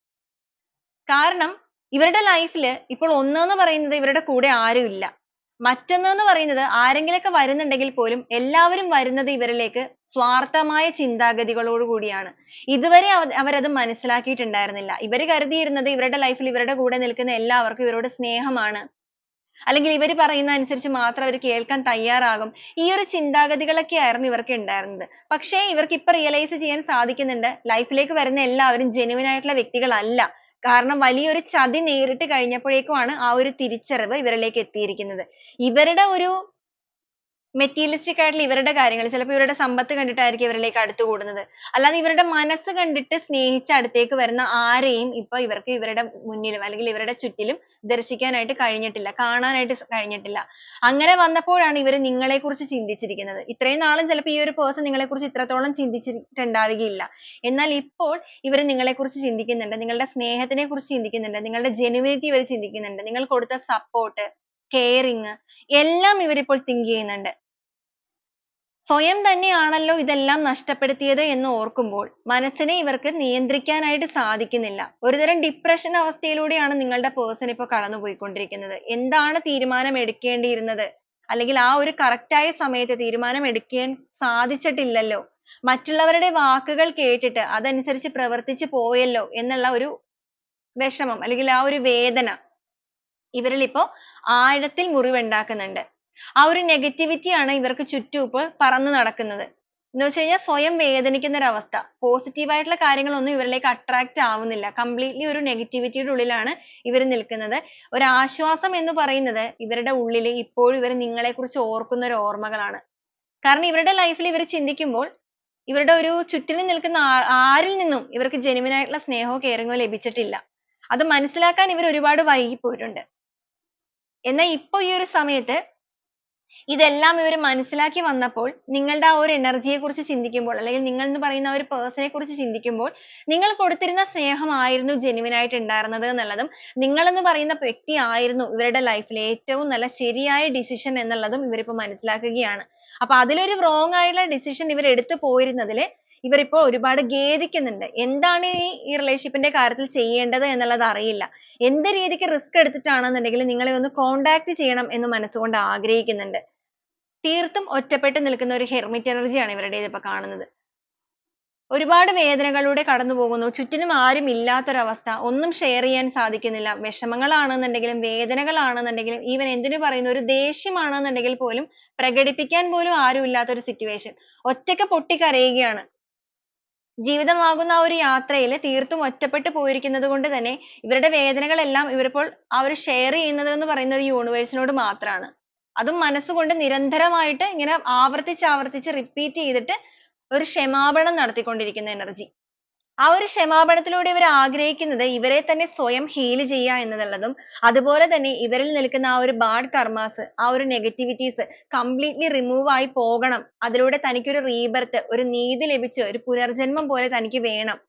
കാരണം ഇവരുടെ life ൽ ഇപ്പോൾ ഒന്ന് എന്ന് പറയുന്നത് ഇവരുടെ കൂടെ ആരുമില്ല. മറ്റൊന്ന് എന്ന് പറയുന്നത് ആരെങ്കിലുമൊക്കെ വരുന്നുണ്ടെങ്കിൽ പോലും എല്ലാവരും വരുന്നത് ഇവരിലേക്ക് സ്വാർത്ഥമായ ചിന്താഗതികളോട് കൂടിയാണ്. ഇതുവരെ അവരത് മനസ്സിലാക്കിയിട്ടുണ്ടായിരുന്നില്ല. ഇവർ കരുതിയിരുന്നത് ഇവരുടെ life ൽ ഇവരുടെ കൂടെ നിൽക്കുന്ന എല്ലാവർക്കും ഇവരോട് സ്നേഹമാണ്. അല്ലെങ്കിൽ ഇവർ പറയുന്ന അനുസരിച്ച് മാത്രം അവർ കേൾക്കാൻ തയ്യാറാകും. ഈ ഒരു ചിന്താഗതികളൊക്കെ ആയിരുന്നു ഇവർക്ക് ഉണ്ടായിരുന്നത്. പക്ഷേ ഇവർക്ക് ഇപ്പോ realize ചെയ്യാൻ സാധിക്കുന്നുണ്ട് life ലേക്ക് വരുന്ന എല്ലാവരും genuine ആയിട്ടുള്ള വ്യക്തികളല്ല. കാരണം വലിയൊരു ചതി നേരിട്ട് കഴിഞ്ഞപ്പോഴേക്കുമാണ് ആ ഒരു തിരിച്ചറിവ് ഇവരിലേക്ക് എത്തിയിരിക്കുന്നത്. ഇവരുടെ ഒരു മെറ്റീരിയലിസ്റ്റിക് ആയിട്ടുള്ള ഇവരുടെ കാര്യങ്ങൾ ചിലപ്പോൾ ഇവരുടെ സമ്പത്ത് കണ്ടിട്ടായിരിക്കും ഇവരിലേക്ക് അടുത്ത് കൂടുന്നത്. അല്ലാതെ ഇവരുടെ മനസ്സ് കണ്ടിട്ട് സ്നേഹിച്ച് അടുത്തേക്ക് വരുന്ന ആരെയും ഇപ്പൊ ഇവർക്ക് ഇവരുടെ മുന്നിലും അല്ലെങ്കിൽ ഇവരുടെ ചുറ്റിലും ദർശിക്കാനായിട്ട് കഴിഞ്ഞിട്ടില്ല. കാണാനായിട്ട് കഴിഞ്ഞിട്ടില്ല. അങ്ങനെ വന്നപ്പോഴാണ് ഇവർ നിങ്ങളെ കുറിച്ച് ചിന്തിച്ചിരിക്കുന്നത്. ഇത്രയും നാളും ചിലപ്പോൾ ഈ ഒരു person നിങ്ങളെ കുറിച്ച് ഇത്രത്തോളം ചിന്തിച്ചിട്ടുണ്ടാവുകയില്ല. എന്നാൽ ഇപ്പോൾ ഇവർ നിങ്ങളെ കുറിച്ച് ചിന്തിക്കുന്നുണ്ട്. നിങ്ങളുടെ സ്നേഹത്തിനെ കുറിച്ച് ചിന്തിക്കുന്നുണ്ട്. നിങ്ങളുടെ genuinity ഇവർ ചിന്തിക്കുന്നുണ്ട്. നിങ്ങൾ കൊടുത്ത support, caring എല്ലാം ഇവർ ഇപ്പോൾ think ചെയ്യുന്നുണ്ട്. സ്വയം തന്നെയാണല്ലോ ഇതെല്ലാം നഷ്ടപ്പെടുത്തിയത് എന്ന് ഓർക്കുമ്പോൾ മനസ്സിനെ ഇവർക്ക് നിയന്ത്രിക്കാനായിട്ട് സാധിക്കുന്നില്ല. ഒരുതരം ഡിപ്രഷൻ അവസ്ഥയിലൂടെയാണ് നിങ്ങളുടെ പേഴ്സൺ ഇപ്പോൾ കടന്നുപോയിക്കൊണ്ടിരിക്കുന്നത്. എന്താണ് തീരുമാനം എടുക്കേണ്ടിയിരുന്നത് അല്ലെങ്കിൽ ആ ഒരു ആയ സമയത്ത് തീരുമാനം എടുക്കാൻ സാധിച്ചിട്ടില്ലല്ലോ. മറ്റുള്ളവരുടെ വാക്കുകൾ കേട്ടിട്ട് അതനുസരിച്ച് പ്രവർത്തിച്ചു പോയല്ലോ എന്നുള്ള ഒരു വിഷമം അല്ലെങ്കിൽ ആ ഒരു വേദന ഇവരിൽ ഇപ്പോൾ ആഴത്തിൽ മുറിവുണ്ടാക്കുന്നുണ്ട്. ആ ഒരു negativity ആണ് ഇവർക്ക് ചുറ്റും ഇപ്പോൾ പറന്നു നടക്കുന്നത്. എന്ന് വെച്ച് കഴിഞ്ഞാൽ സ്വയം വേദനിക്കുന്ന ഒരു അവസ്ഥ. positive ആയിട്ടുള്ള കാര്യങ്ങളൊന്നും ഇവരിലേക്ക് attract ആവുന്നില്ല. completely ഒരു negativity യുടെ ഉള്ളിലാണ് ഇവർ നിൽക്കുന്നത്. ഒരു ആശ്വാസം എന്ന് പറയുന്നത് ഇവരുടെ ഉള്ളിൽ ഇപ്പോഴും ഇവർ നിങ്ങളെ കുറിച്ച് ഓർക്കുന്ന ഒരു ഓർമ്മകളാണ്. കാരണം ഇവരുടെ life ൽ ഇവർ ചിന്തിക്കുമ്പോൾ ഇവരുടെ ഒരു ചുറ്റിനും നിൽക്കുന്ന ആരിൽ നിന്നും ഇവർക്ക് genuine ആയിട്ടുള്ള സ്നേഹമോ caring ഓ ലഭിച്ചിട്ടില്ല. അത് മനസ്സിലാക്കാൻ ഇവർ ഒരുപാട് വൈകി പോയിട്ടുണ്ട്. എന്നാൽ ഇപ്പോൾ ഈ ഒരു സമയത്ത് ഇതെല്ലാം ഇവർ മനസ്സിലാക്കി വന്നപ്പോൾ നിങ്ങളുടെ ആ ഒരു energy യെ കുറിച്ച് ചിന്തിക്കുമ്പോൾ അല്ലെങ്കിൽ നിങ്ങൾ എന്ന് പറയുന്ന ആ ഒരു person നെ കുറിച്ച് ചിന്തിക്കുമ്പോൾ നിങ്ങൾ കൊടുത്തിരുന്ന സ്നേഹമായിരുന്നു genuine ആയിട്ട് ഉണ്ടായിരുന്നത് എന്നുള്ളതും നിങ്ങൾ എന്ന് പറയുന്ന വ്യക്തി ആയിരുന്നു ഇവരുടെ life ലെ ഏറ്റവും നല്ല ശരിയായ decision എന്നുള്ളതും ഇവർ ഇപ്പോൾ മനസ്സിലാക്കുകയാണ്. അപ്പോൾ അതിലൊരു wrong ആയിട്ടുള്ള decision ഇവർ എടുത്തു പോയിരുന്നതിൽ ഇവർ ഇപ്പോൾ ഒരുപാട് ഖേദിക്കുന്നുണ്ട്. എന്താണ് ഈ relationship ന്റെ കാര്യത്തിൽ ചെയ്യേണ്ടത് എന്നുള്ളത് അറിയില്ല. എന്ത് രീതിക്ക് risk എടുത്തിട്ടാണെന്നുണ്ടെങ്കിൽ നിങ്ങളെ ഒന്ന് contact ചെയ്യണം എന്ന് മനസ്സുകൊണ്ട് ആഗ്രഹിക്കുന്നുണ്ട്. തീർത്തും ഒറ്റപ്പെട്ട് നിൽക്കുന്ന ഒരു hermit energy ആണ് ഇവരുടേത് ഇപ്പൊ കാണുന്നത്. ഒരുപാട് വേദനകളിലൂടെ കടന്നു പോകുന്നു ചുറ്റിനും ആരും ഇല്ലാത്തൊരവസ്ഥ. ഒന്നും ഷെയർ ചെയ്യാൻ സാധിക്കുന്നില്ല. വിഷമങ്ങളാണെന്നുണ്ടെങ്കിലും വേദനകളാണെന്നുണ്ടെങ്കിലും even എന്തിനു പറയുന്നു ഒരു ദേഷ്യമാണെന്നുണ്ടെങ്കിൽ പോലും പ്രകടിപ്പിക്കാൻ പോലും ആരും ഇല്ലാത്ത ഒരു situation. ഒറ്റയ്ക്ക് പൊട്ടിക്കരയുകയാണ്. ജീവിതമാകുന്ന ആ ഒരു യാത്രയിൽ തീർത്തും ഒറ്റപ്പെട്ടു പോയിരിക്കുന്നത് കൊണ്ട് തന്നെ ഇവരുടെ വേദനകളെല്ലാം ഇവരിപ്പോൾ ആ ഒരു ഷെയർ ചെയ്യുന്നത് എന്ന് പറയുന്നത് യൂണിവേഴ്സിനോട് നോട് മാത്രമാണ്. അതും മനസ്സുകൊണ്ട് നിരന്തരമായിട്ട് ഇങ്ങനെ ആവർത്തിച്ച് ആവർത്തിച്ച് repeat ചെയ്തിട്ട് ഒരു ക്ഷമാപണം നടത്തിക്കൊണ്ടിരിക്കുന്ന energy. ആ ഒരു ക്ഷമാപണത്തിലൂടെ ഇവർ ആഗ്രഹിക്കുന്നത് ഇവരെ തന്നെ സ്വയം heal ചെയ്യുക എന്നുള്ളതും അതുപോലെ തന്നെ ഇവരിൽ നിൽക്കുന്ന ആ ഒരു ബാഡ് karmas ആ ഒരു നെഗറ്റിവിറ്റീസ് കംപ്ലീറ്റ്ലി റിമൂവ് ആയി പോകണം. അതിലൂടെ തനിക്ക് ഒരു rebirth ഒരു നീതി ലഭിച്ച് ഒരു പുനർജന്മം പോലെ തനിക്ക് വേണം.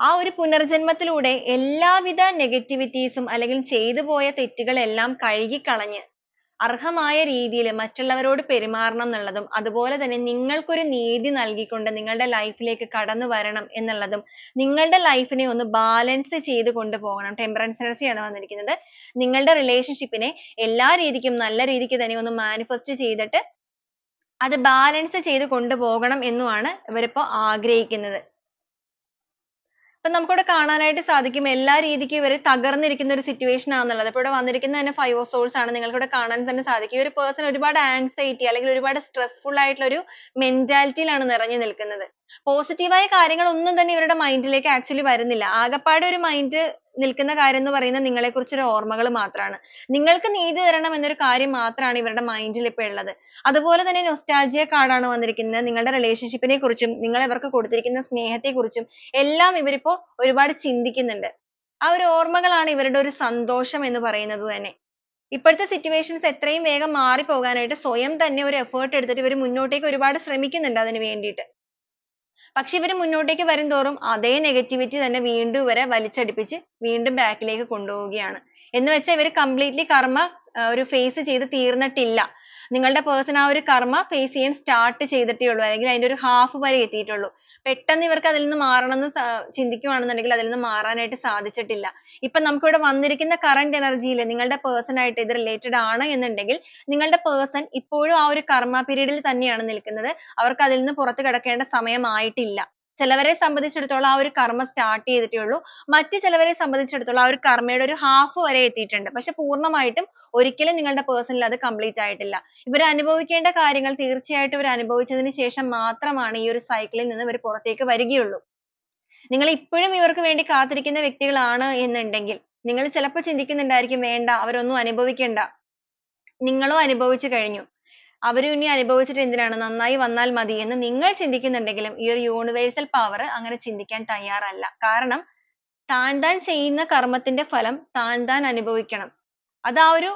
ആ ഒരു പുനർജന്മത്തിലൂടെ എല്ലാവിധ നെഗറ്റിവിറ്റീസും അല്ലെങ്കിൽ ചെയ്തു പോയ തെറ്റുകളെല്ലാം കഴുകിക്കളഞ്ഞ് അർഹമായ രീതിയിൽ മറ്റുള്ളവരോട് പെരുമാറണം എന്നുള്ളതും അതുപോലെ തന്നെ നിങ്ങൾക്കൊരു നീതി നൽകിക്കൊണ്ട് നിങ്ങളുടെ ലൈഫിലേക്ക് ലേക്ക് കടന്നു വരണം എന്നുള്ളതും നിങ്ങളുടെ ലൈഫിനെ ഒന്ന് ബാലൻസ് ചെയ്ത് കൊണ്ടുപോകണം. energy ആണ് വന്നിരിക്കുന്നത്. നിങ്ങളുടെ റിലേഷൻഷിപ്പിനെ എല്ലാ രീതിക്കും നല്ല രീതിക്ക് തന്നെ ഒന്ന് മാനിഫെസ്റ്റ് ചെയ്തിട്ട് അത് ബാലൻസ് ചെയ്ത് കൊണ്ടുപോകണം എന്നുമാണ് ഇവരിപ്പോ ആഗ്രഹിക്കുന്നത്. ഇപ്പൊ നമുക്കിവിടെ കാണാനായിട്ട് സാധിക്കും എല്ലാ രീതിക്കും ഇവർ തകർന്നിരിക്കുന്ന ഒരു situation ആണെന്നുള്ളത്. ഇപ്പോ ഇവിടെ വന്നിരിക്കുന്നത് തന്നെ five of swords ആണ്. നിങ്ങൾക്ക് ഇവിടെ കാണാൻ തന്നെ സാധിക്കും. ഈ ഒരു person ഒരുപാട് anxiety അല്ലെങ്കിൽ ഒരുപാട് stressful ആയിട്ടുള്ള ഒരു mentality യിലാണ് നിറഞ്ഞു നിൽക്കുന്നത്. positive ആയ കാര്യങ്ങൾ ഒന്നും തന്നെ ഇവരുടെ mind ലേക്ക് actually വരുന്നില്ല. ആകപ്പാടെ ഒരു mind നിൽക്കുന്ന കാര്യം എന്ന് പറയുന്നത് നിങ്ങളെക്കുറിച്ചുള്ള ഓർമ്മകൾ മാത്രമാണ്. നിങ്ങൾക്ക് നീതി തരണം എന്നൊരു കാര്യം മാത്രമാണ് ഇവരുടെ മൈൻഡിൽ ഇപ്പോൾ ഉള്ളത്. അതുപോലെ തന്നെ card ആണ് വന്നിരിക്കുന്നത്. നിങ്ങളുടെ relationship നെ കുറിച്ചും നിങ്ങൾ ഇവർക്ക് കൊടുത്തിരിക്കുന്ന സ്നേഹത്തെ കുറിച്ചും എല്ലാം ഇവരിപ്പോ ഒരുപാട് ചിന്തിക്കുന്നുണ്ട്. ആ ഒരു ഓർമ്മകളാണ് ഇവരുടെ ഒരു സന്തോഷം എന്ന് പറയുന്നത് തന്നെ. ഇപ്പോഴത്തെ situations എത്രയും വേഗം മാറിപ്പോകാനായിട്ട് സ്വയം തന്നെ ഒരു effort എടുത്തിട്ട് ഇവർ മുന്നോട്ടേക്ക് ഒരുപാട് ശ്രമിക്കുന്നുണ്ട് അതിന് വേണ്ടിയിട്ട്. പക്ഷേ ഇവർ മുന്നോട്ടേക്ക് വരുംതോറും അതേ negativity തന്നെ വീണ്ടും ഇവരെ വലിച്ചടിപ്പിച്ച് വീണ്ടും back ലേക്ക് കൊണ്ടുപോവുകയാണ്. എന്ന് വെച്ചാൽ ഇവർ completely കർമ്മ ഒരു face ചെയ്ത് തീർന്നിട്ടില്ല. നിങ്ങളുടെ person ആ ഒരു കർമ്മ face ചെയ്യാൻ start ചെയ്തിട്ടേ ഉള്ളൂ. അല്ലെങ്കിൽ അതിന്റെ ഒരു half വരെ എത്തിയിട്ടുള്ളൂ. പെട്ടെന്ന് ഇവർക്ക് അതിൽ നിന്ന് മാറണം എന്ന് ചിന്തിക്കുകയാണെന്നുണ്ടെങ്കിൽ അതിൽ നിന്ന് മാറാനായിട്ട് സാധിച്ചിട്ടില്ല. ഇപ്പൊ നമുക്കിവിടെ വന്നിരിക്കുന്ന current energy ൽ നിങ്ങളുടെ person ആയിട്ട് ഇത് related ആണ് എന്നുണ്ടെങ്കിൽ നിങ്ങളുടെ person ഇപ്പോഴും ആ ഒരു കർമ്മ period ൽ തന്നെയാണ് നിൽക്കുന്നത്. അവർക്ക് അതിൽ നിന്ന് പുറത്തു കടക്കേണ്ട സമയമായിട്ടില്ല. ചിലവരെ സംബന്ധിച്ചിടത്തോളം ആ ഒരു കർമ്മ start ചെയ്തിട്ടേ ഉള്ളൂ. മറ്റു ചിലവരെ സംബന്ധിച്ചിടത്തോളം ആ ഒരു കർമ്മയുടെ ഒരു half വരെ എത്തിയിട്ടുണ്ട്. പക്ഷേ പൂർണമായിട്ടും ഒരിക്കലും നിങ്ങളുടെ personal അത് complete ആയിട്ടില്ല. ഇവർ അനുഭവിക്കേണ്ട കാര്യങ്ങൾ തീർച്ചയായിട്ടും ഇവർ അനുഭവിച്ചതിന് ശേഷം മാത്രമാണ് ഈ ഒരു cycle ൽ നിന്ന് ഇവർ പുറത്തേക്ക് വരികയുള്ളൂ. നിങ്ങൾ ഇപ്പോഴും ഇവർക്ക് വേണ്ടി കാത്തിരിക്കുന്ന വ്യക്തികളാണ് എന്നുണ്ടെങ്കിൽ നിങ്ങൾ ചിലപ്പോൾ ചിന്തിക്കുന്നുണ്ടായിരിക്കും വേണ്ട അവരൊന്നും അനുഭവിക്കണ്ട നിങ്ങളും അനുഭവിച്ചു കഴിഞ്ഞു അവരും ഇനി അനുഭവിച്ചിട്ട് എന്തിനാണ്? നന്നായി വന്നാൽ മതി എന്ന് നിങ്ങൾ ചിന്തിക്കുന്നുണ്ടെങ്കിലും ഈ ഒരു universal power അങ്ങനെ ചിന്തിക്കാൻ തയ്യാറല്ല. കാരണം താൻ താൻ ചെയ്യുന്ന കർമ്മത്തിന്റെ ഫലം താൻ താൻ അനുഭവിക്കണം. അത് ആ ഒരു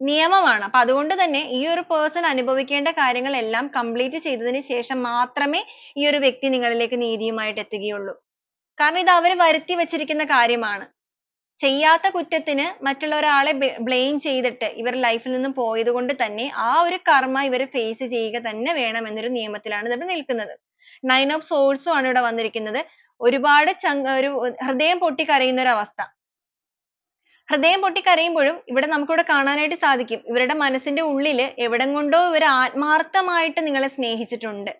നിയമമാണ്. അപ്പൊ അതുകൊണ്ട് തന്നെ ഈ ഒരു person അനുഭവിക്കേണ്ട കാര്യങ്ങളെല്ലാം complete ചെയ്തതിന് ശേഷം മാത്രമേ ഈ ഒരു വ്യക്തി നിങ്ങളിലേക്ക് നീതിയുമായിട്ട് എത്തുകയുള്ളൂ. കാരണം ഇത് അവർ വരുത്തി വച്ചിരിക്കുന്ന കാര്യമാണ്. ചെയ്യാത്ത കുറ്റത്തിന് മറ്റുള്ള ഒരാളെ blame ചെയ്തിട്ട് ഇവർ life ൽ നിന്നും പോയത് കൊണ്ട് തന്നെ ആ ഒരു കർമ്മ ഇവർ face ചെയ്യുക തന്നെ വേണം എന്നൊരു നിയമത്തിലാണ് ഇവർ നിൽക്കുന്നത്. Nine of swords ആണ് ഇവിടെ വന്നിരിക്കുന്നത്. ഒരുപാട് ചങ്ക ഒരു ഹൃദയം പൊട്ടി കരയുന്ന ഒരു അവസ്ഥ ഹൃദയം പൊട്ടി കരയുമ്പോഴും ഇവിടെ നമുക്കിവിടെ കാണാനായിട്ട് സാധിക്കും. ഇവരുടെ മനസ്സിന്റെ ഉള്ളിൽ എവിടം കൊണ്ടോ ഇവർ ആത്മാർത്ഥമായിട്ട് നിങ്ങളെ സ്നേഹിച്ചിട്ടുണ്ട്.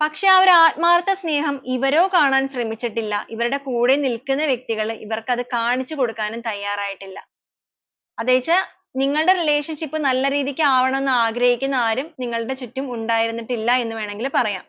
പക്ഷെ ആ ഒരു ആത്മാർത്ഥ സ്നേഹം ഇവരോ കാണാൻ ശ്രമിച്ചിട്ടില്ല. ഇവരുടെ കൂടെ നിൽക്കുന്ന വ്യക്തികൾ ഇവർക്ക് അത് കാണിച്ചു കൊടുക്കാനും തയ്യാറായിട്ടില്ല. അതേച്ചാ നിങ്ങളുടെ relationship നല്ല രീതിക്ക് ആവണം എന്ന് ആഗ്രഹിക്കുന്ന ആരും നിങ്ങളുടെ ചുറ്റും ഉണ്ടായിരുന്നിട്ടില്ല എന്ന് വേണമെങ്കിൽ പറയാം.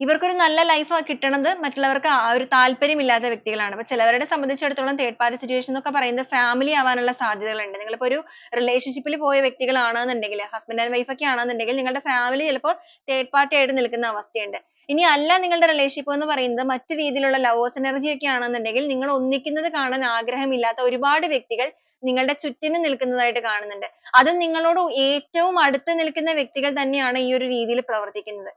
ഇവർക്കൊരു നല്ല life കിട്ടണത് മറ്റുള്ളവർക്ക് ആ ഒരു താല്പര്യമില്ലാത്ത വ്യക്തികളാണ്. അപ്പൊ ചിലവരെ സംബന്ധിച്ചിടത്തോളം third party situation എന്നൊക്കെ പറയുന്നത് family ആവാനുള്ള സാധ്യതകളുണ്ട്. നിങ്ങൾ നിങ്ങളിപ്പോ ഒരു relationship ൽ പോയ വ്യക്തികളാണെന്നുണ്ടെങ്കിൽ husband and wife ഒക്കെ ആണെന്നുണ്ടെങ്കിൽ നിങ്ങളുടെ family ചിലപ്പോ third party ആയിട്ട് നിൽക്കുന്ന അവസ്ഥയുണ്ട്. ഇനി അല്ല നിങ്ങളുടെ relationship എന്ന് പറയുന്നത് മറ്റു രീതിയിലുള്ള lovers energy ഒക്കെ ആണെന്നുണ്ടെങ്കിൽ നിങ്ങൾ ഒന്നിക്കുന്നത് കാണാൻ ആഗ്രഹമില്ലാത്ത ഒരുപാട് വ്യക്തികൾ നിങ്ങളുടെ ചുറ്റിനും നിൽക്കുന്നതായിട്ട് കാണുന്നുണ്ട്. അതും നിങ്ങളോട് ഏറ്റവും അടുത്ത് നിൽക്കുന്ന വ്യക്തികൾ തന്നെയാണ് ഈ ഒരു രീതിയിൽ പ്രവർത്തിക്കുന്നത്.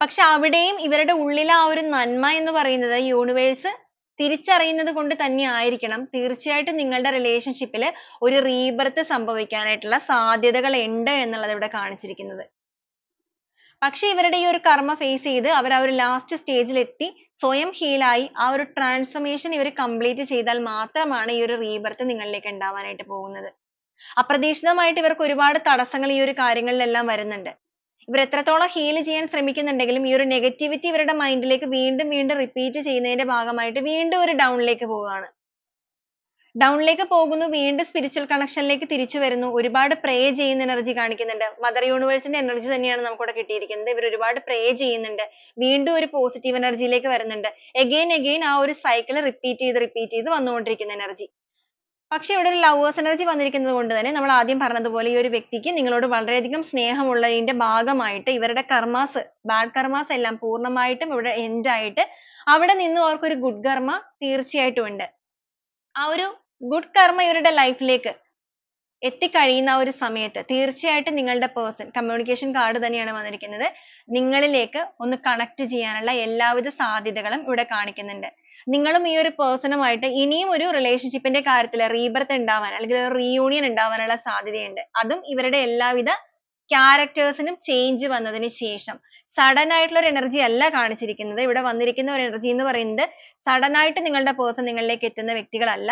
പക്ഷെ അവിടെയും ഇവരുടെ ഉള്ളിലെ ആ ഒരു നന്മ എന്ന് പറയുന്നത് universe തിരിച്ചറിയുന്നത് കൊണ്ട് തന്നെ ആയിരിക്കണം തീർച്ചയായിട്ടും നിങ്ങളുടെ relationship ൽ ഒരു rebirth സംഭവിക്കാനായിട്ടുള്ള സാധ്യതകൾ ഉണ്ട് എന്നുള്ളത് ഇവിടെ കാണിച്ചിരിക്കുന്നത്. പക്ഷെ ഇവരുടെ ഈ ഒരു കർമ്മ face ചെയ്ത് അവർ ആ ഒരു last stage എത്തി സ്വയം heal ആയി ആ ഒരു transformation ഇവർ complete ചെയ്താൽ മാത്രമാണ് ഈ ഒരു rebirth നിങ്ങളിലേക്ക് ഉണ്ടാവാനായിട്ട് പോകുന്നത്. അപ്രതീക്ഷിതമായിട്ട് ഇവർക്ക് ഒരുപാട് തടസ്സങ്ങൾ ഈ ഒരു കാര്യങ്ങളിൽ എല്ലാം വരുന്നുണ്ട്. ഇവർ എത്രത്തോളം heal ചെയ്യാൻ ശ്രമിക്കുന്നുണ്ടെങ്കിലും ഈ ഒരു നെഗറ്റിവിറ്റി ഇവരുടെ മൈൻഡിലേക്ക് ലേക്ക് വീണ്ടും വീണ്ടും റിപ്പീറ്റ് ചെയ്യുന്നതിന്റെ ഭാഗമായിട്ട് വീണ്ടും ഒരു down ലേക്ക് പോവുകയാണ്. down ലേക്ക് പോകുന്നു വീണ്ടും സ്പിരിച്വൽ കണക്ഷനിലേക്ക് ലേക്ക് തിരിച്ചു വരുന്നു ഒരുപാട് pray ചെയ്യുന്ന എനർജി കാണിക്കുന്നുണ്ട്. മദർ യൂണിവേഴ്സിന്റെ എനർജി തന്നെയാണ് നമുക്ക് ഇവിടെ കിട്ടിയിരിക്കുന്നത്. ഇവർ ഒരുപാട് pray ചെയ്യുന്നുണ്ട്. വീണ്ടും ഒരു പോസിറ്റീവ് എനർജിയിലേക്ക് ലേക്ക് വരുന്നുണ്ട്. again again ആ ഒരു cycle റിപ്പീറ്റ് ചെയ്ത് റിപ്പീറ്റ് ചെയ്ത് വന്നുകൊണ്ടിരിക്കുന്ന energy. പക്ഷെ ഇവിടെ ഒരു lovers energy വന്നിരിക്കുന്നത് കൊണ്ട് തന്നെ നമ്മൾ ആദ്യം പറഞ്ഞതുപോലെ ഈ ഒരു വ്യക്തിക്ക് നിങ്ങളോട് വളരെയധികം സ്നേഹമുള്ളതിന്റെ ഭാഗമായിട്ട് ഇവരുടെ karmas bad karmas എല്ലാം പൂർണമായിട്ടും ഇവിടെ end ആയിട്ട് അവിടെ നിന്ന് അവർക്ക് ഒരു good karma തീർച്ചയായിട്ടും ഉണ്ട്. ആ ഒരു good കർമ്മ ഇവരുടെ life ലേക്ക് എത്തിക്കഴിയുന്ന ആ ഒരു സമയത്ത് തീർച്ചയായിട്ടും നിങ്ങളുടെ person communication card തന്നെയാണ് വന്നിരിക്കുന്നത്. നിങ്ങളിലേക്ക് ഒന്ന് connect ചെയ്യാനുള്ള എല്ലാവിധ സാധ്യതകളും ഇവിടെ കാണിക്കുന്നുണ്ട്. നിങ്ങളും ഈ ഒരു person ഇനിയും ഒരു relationship കാര്യത്തിൽ rebirth ഉണ്ടാവാൻ അല്ലെങ്കിൽ reunion ഉണ്ടാവാനുള്ള സാധ്യതയുണ്ട്. അതും ഇവരുടെ എല്ലാവിധ characters നും change വന്നതിന് ശേഷം sudden ആയിട്ടുള്ള ഒരു energy അല്ല കാണിച്ചിരിക്കുന്നത്. ഇവിടെ വന്നിരിക്കുന്ന ഒരു energy എന്ന് പറയുന്നത് sudden ആയിട്ട് നിങ്ങളുടെ person നിങ്ങളിലേക്ക് എത്തുന്ന വ്യക്തികളല്ല.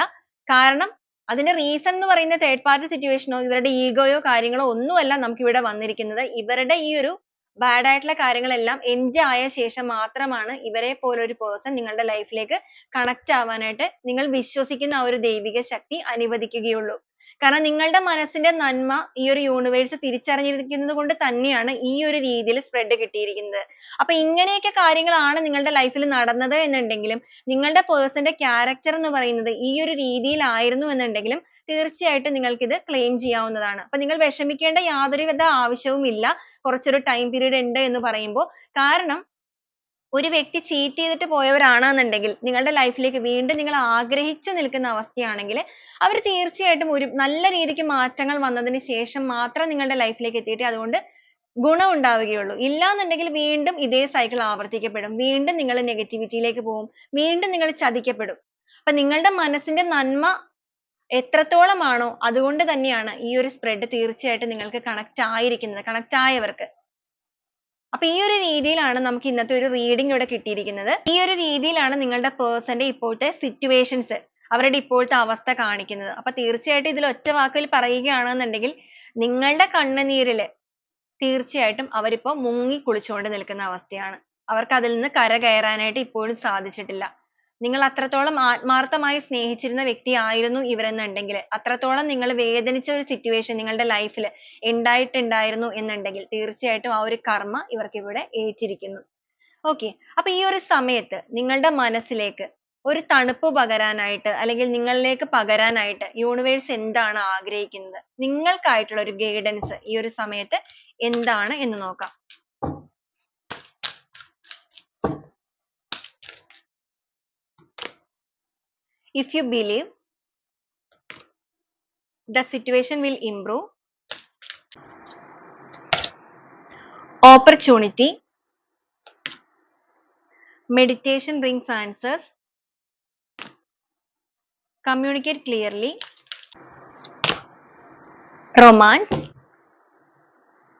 കാരണം അതിന്റെ reason എന്ന് പറയുന്നത് third party situation ഓ ഇവരുടെ ego യോ കാര്യങ്ങളോ ഒന്നുമല്ല നമുക്ക് ഇവിടെ വന്നിരിക്കുന്നത്. ഇവരുടെ ഈ ഒരു bad ആയിട്ടുള്ള കാര്യങ്ങളെല്ലാം end ആയ ശേഷം മാത്രമാണ് ഇവരെ പോലൊരു person നിങ്ങളുടെ life ലേക്ക് connect ആവാനായിട്ട് നിങ്ങൾ വിശ്വസിക്കുന്ന ആ ഒരു ദൈവിക ശക്തി അനുവദിക്കുകയുള്ളൂ. കാരണം നിങ്ങളുടെ മനസ്സിന്റെ നന്മ ഈ ഒരു universe തിരിച്ചറിഞ്ഞിരിക്കുന്നത് കൊണ്ട് തന്നെയാണ് ഈ ഒരു രീതിയിൽ spread കിട്ടിയിരിക്കുന്നത്. അപ്പൊ ഇങ്ങനെയൊക്കെ കാര്യങ്ങളാണ് നിങ്ങളുടെ life ൽ നടന്നത് എന്നുണ്ടെങ്കിലും നിങ്ങളുടെ person ന്റെ character എന്ന് പറയുന്നത് ഈ ഒരു രീതിയിലായിരുന്നു എന്നുണ്ടെങ്കിലും തീർച്ചയായിട്ടും നിങ്ങൾക്ക് ഇത് claim ചെയ്യാവുന്നതാണ്. അപ്പോൾ നിങ്ങൾ വിഷമിക്കേണ്ട യാതൊരുവിധ ആവശ്യവുമില്ല. കുറച്ചൊരു time period ഉണ്ട് എന്ന് പറയുമ്പോൾ. കാരണം ഒരു വ്യക്തി cheat ചെയ്തിട്ട് പോയവരാണെന്നുണ്ടെങ്കിൽ നിങ്ങളുടെ life ലേക്ക് വീണ്ടും നിങ്ങൾ ആഗ്രഹിച്ചു നിൽക്കുന്ന അവസ്ഥയാണെങ്കിൽ അവർ തീർച്ചയായിട്ടും ഒരു നല്ല രീതിക്ക് മാറ്റങ്ങൾ വന്നതിന് ശേഷം മാത്രം നിങ്ങളുടെ ലൈഫിലേക്ക് ലേക്ക് എത്തിയിട്ടേ അതുകൊണ്ട് ഗുണം ഉണ്ടാവുകയുള്ളൂ. ഇല്ലാന്നുണ്ടെങ്കിൽ വീണ്ടും ഇതേ സൈക്കിൾ ആവർത്തിക്കപ്പെടും. വീണ്ടും നിങ്ങൾ നെഗറ്റിവിറ്റിയിലേക്ക് ലേക്ക് പോകും. വീണ്ടും നിങ്ങൾ ചതിക്കപ്പെടും. അപ്പൊ നിങ്ങളുടെ മനസ്സിന്റെ നന്മ എത്രത്തോളമാണോ അതുകൊണ്ട് തന്നെയാണ് ഈ ഒരു spread തീർച്ചയായിട്ടും നിങ്ങൾക്ക് connect ആയിരിക്കുന്നത്. connect ആയവർക്ക്. അപ്പൊ ഈ ഒരു രീതിയിലാണ് നമുക്ക് ഇന്നത്തെ ഒരു reading ഇവിടെ കിട്ടിയിരിക്കുന്നത്. ഈ ഒരു രീതിയിലാണ് നിങ്ങളുടെ person ന്റെ ഇപ്പോഴത്തെ situations അവരുടെ ഇപ്പോഴത്തെ അവസ്ഥ കാണിക്കുന്നത്. അപ്പൊ തീർച്ചയായിട്ടും ഇതിൽ ഒറ്റ വാക്കിൽ പറയുകയാണെന്നുണ്ടെങ്കിൽ നിങ്ങളുടെ കണ്ണുനീരിൽ തീർച്ചയായിട്ടും അവരിപ്പോ മുങ്ങി കുളിച്ചുകൊണ്ട് നിൽക്കുന്ന അവസ്ഥയാണ്. അവർക്ക് അതിൽ നിന്ന് കരകയറാനായിട്ട് ഇപ്പോഴും സാധിച്ചിട്ടില്ല. നിങ്ങൾ അത്രത്തോളം ആത്മാർത്ഥമായി സ്നേഹിച്ചിരുന്ന വ്യക്തിയായിരുന്നു ഇവരെന്നുണ്ടെങ്കിൽ അത്രത്തോളം നിങ്ങൾ വേദനിച്ച ഒരു സിറ്റുവേഷൻ നിങ്ങളുടെ ലൈഫിൽ ഉണ്ടായിട്ടുണ്ടായിരുന്നു എന്നുണ്ടെങ്കിൽ തീർച്ചയായിട്ടും ആ ഒരു കർമ്മ ഇവർക്ക് ഇവിടെ ഏറ്റിരിക്കുന്നു. okay. അപ്പൊ ഈ ഒരു സമയത്ത് നിങ്ങളുടെ മനസ്സിലേക്ക് ഒരു തണുപ്പ് പകരാനായിട്ട് അല്ലെങ്കിൽ നിങ്ങളിലേക്ക് പകരാനായിട്ട് യൂണിവേഴ്സ് എന്താണ് ആഗ്രഹിക്കുന്നത്? നിങ്ങൾക്കായിട്ടുള്ള ഒരു ഗൈഡൻസ് ഈ ഒരു സമയത്ത് എന്താണ് എന്ന് നോക്കാം. If you believe the situation will improve opportunity meditation brings answers communicate clearly romance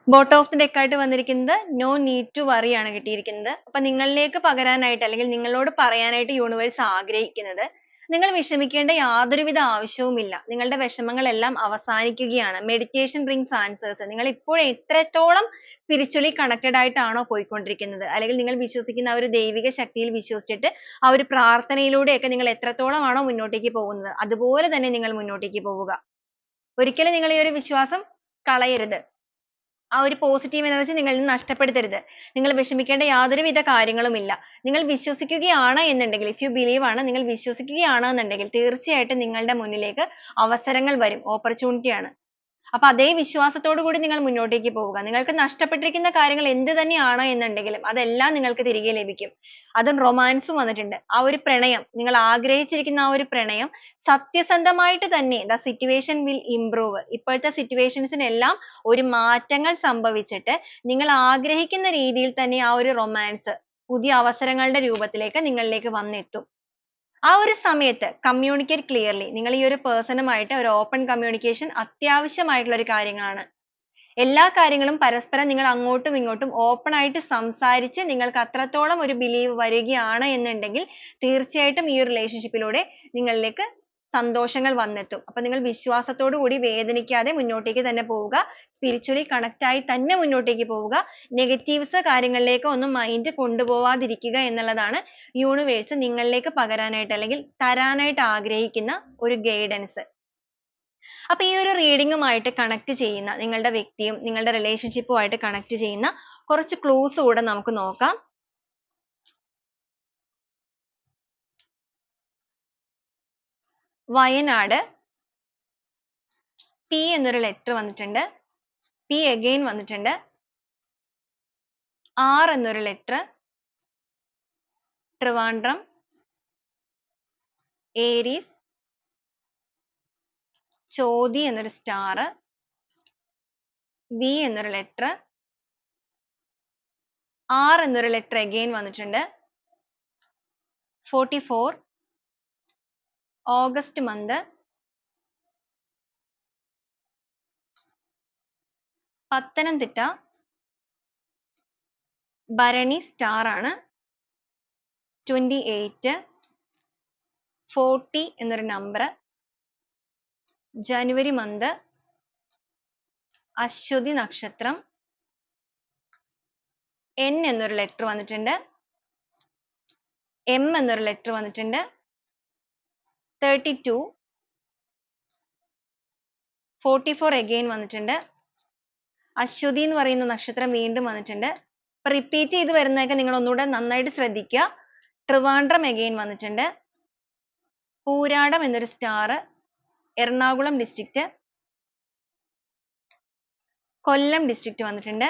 bottom of the deck ആയിട്ട് വന്നിരിക്കുന്നത് നോ നീഡ് ടു വറി ആണ് കിട്ടിയിരിക്കുന്നത് അപ്പൊ നിങ്ങളിലേക്ക് പകരാനായിട്ട് അല്ലെങ്കിൽ നിങ്ങളോട് പറയാനായിട്ട് യൂണിവേഴ്സ് ആഗ്രഹിക്കുന്നത് നിങ്ങൾ വിഷമിക്കേണ്ട യാതൊരുവിധ ആവശ്യവുമില്ല. നിങ്ങളുടെ വിഷമങ്ങളെല്ലാം അവസാനിക്കുകയാണ്. മെഡിറ്റേഷൻ ബ്രിങ്സ് ആൻസേഴ്സ് നിങ്ങൾ ഇപ്പോൾ എത്രത്തോളം സ്പിരിച്വലി കണക്റ്റഡ് ആയിട്ടാണോ പോയിക്കൊണ്ടിരിക്കുന്നത്? അല്ലെങ്കിൽ നിങ്ങൾ വിശ്വസിക്കുന്ന ആ ഒരു ദൈവിക ശക്തിയിൽ വിശ്വസിച്ചിട്ട് ആ ഒരു പ്രാർത്ഥനയിലൂടെയൊക്കെ നിങ്ങൾ എത്രത്തോളം ആണോ മുന്നോട്ടേക്ക് പോകുന്നത്? അതുപോലെ തന്നെ നിങ്ങൾ മുന്നോട്ടേക്ക് പോവുക. ഒരിക്കലും നിങ്ങൾ ഈ ഒരു വിശ്വാസം കളയരുത്. ആ ഒരു പോസിറ്റീവ് എനർജി നിങ്ങളിൽ നിന്ന് നഷ്ടപ്പെടുത്തരുത്. നിങ്ങൾ വിഷമിക്കേണ്ട യാതൊരുവിധ കാര്യങ്ങളുമില്ല. നിങ്ങൾ വിശ്വസിക്കുകയാണ് എന്നുണ്ടെങ്കിൽ if you believe ആണ് നിങ്ങൾ വിശ്വസിക്കുകയാണ് എന്നുണ്ടെങ്കിൽ തീർച്ചയായിട്ടും നിങ്ങളുടെ മുന്നിലേക്ക് അവസരങ്ങൾ വരും. Opportunity ആണ്. അപ്പൊ അതേ വിശ്വാസത്തോടു കൂടി നിങ്ങൾ മുന്നോട്ടേക്ക് പോവുക. നിങ്ങൾക്ക് നഷ്ടപ്പെട്ടിരിക്കുന്ന കാര്യങ്ങൾ എന്ത് തന്നെയാണ് എന്നുണ്ടെങ്കിലും അതെല്ലാം നിങ്ങൾക്ക് തിരികെ ലഭിക്കും. അതും ഉം വന്നിട്ടുണ്ട്. ആ ഒരു പ്രണയം നിങ്ങൾ ആഗ്രഹിച്ചിരിക്കുന്ന ആ ഒരു പ്രണയം സത്യസന്ധമായിട്ട് തന്നെ the situation will improve. ഇപ്പോഴത്തെ situations എല്ലാം ഒരു മാറ്റങ്ങൾ സംഭവിച്ചിട്ട് നിങ്ങൾ ആഗ്രഹിക്കുന്ന രീതിയിൽ തന്നെ ആ ഒരു romance പുതിയ അവസരങ്ങളുടെ രൂപത്തിലേക്ക് നിങ്ങളിലേക്ക് വന്നെത്തും. ആ ഒരു സമയത്ത് communicate clearly. നിങ്ങൾ ഈ ഒരു person മായിട്ട് ഒരു open communication അത്യാവശ്യമായിട്ടുള്ള ഒരു കാര്യങ്ങളാണ്. എല്ലാ കാര്യങ്ങളും പരസ്പരം നിങ്ങൾ അങ്ങോട്ടും ഇങ്ങോട്ടും open ആയിട്ട് സംസാരിച്ച് നിങ്ങൾക്ക് അത്രത്തോളം ഒരു believe വരികയാണ് എന്നുണ്ടെങ്കിൽ തീർച്ചയായിട്ടും ഈ ഒരു relationship ലൂടെ നിങ്ങളിലേക്ക് സന്തോഷങ്ങൾ വന്നെത്തും. അപ്പോൾ നിങ്ങൾ വിശ്വാസത്തോടു കൂടി വേദനിക്കാതെ മുന്നോട്ടേക്ക് തന്നെ പോവുക. Spiritually connect ആയി തന്നെ മുന്നോട്ടേക്ക് പോവുക. നെഗറ്റീവ്സ് കാര്യങ്ങളിലേക്ക് ഒന്നും mind കൊണ്ടുപോവാതിരിക്കുക എന്നുള്ളതാണ് universe നിങ്ങളിലേക്ക് പകരാനായിട്ട് അല്ലെങ്കിൽ തരാനായിട്ട് ആഗ്രഹിക്കുന്ന ഒരു ഗൈഡൻസ് അപ്പൊ ഈ ഒരു reading കണക്ട് ചെയ്യുന്ന നിങ്ങളുടെ വ്യക്തിയും നിങ്ങളുടെ റിലേഷൻഷിപ്പുമായിട്ട് കണക്ട് ചെയ്യുന്ന കുറച്ച് ക്ലൂസ് കൂടെ നമുക്ക് നോക്കാം. വയനാട് പി എന്നൊരു ലെറ്റർ വന്നിട്ടുണ്ട്. P again വന്നിട്ടുണ്ട്. R എന്നൊരു letter. ട്രിവാൻഡ്രം ഏരീസ് ചോതി എന്നൊരു star. V എന്നൊരു letter. R എന്നൊരു letter again വന്നിട്ടുണ്ട്. Forty four August month Pathanamthitta Bharani star ആണ്. ട്വന്റി എയ്റ്റ് ഫോർട്ടി എന്നൊരു നമ്പർ ജനുവരി മന്ത് അശ്വതി നക്ഷത്രം. N എന്നൊരു ലെറ്റർ വന്നിട്ടുണ്ട്. M എന്നൊരു ലെറ്റർ വന്നിട്ടുണ്ട്. Thirty two forty four again വന്നിട്ടുണ്ട്. അശ്വതി എന്ന് പറയുന്ന നക്ഷത്രം വീണ്ടും വന്നിട്ടുണ്ട്. അപ്പൊ repeat ചെയ്തു വരുന്നതൊക്കെ നിങ്ങൾ ഒന്നുകൂടെ നന്നായിട്ട് ശ്രദ്ധിക്കുക. ട്രിവാൻഡ്രം again വന്നിട്ടുണ്ട്. പൂരാടം എന്നൊരു star Ernakulam district Kollam district വന്നിട്ടുണ്ട്.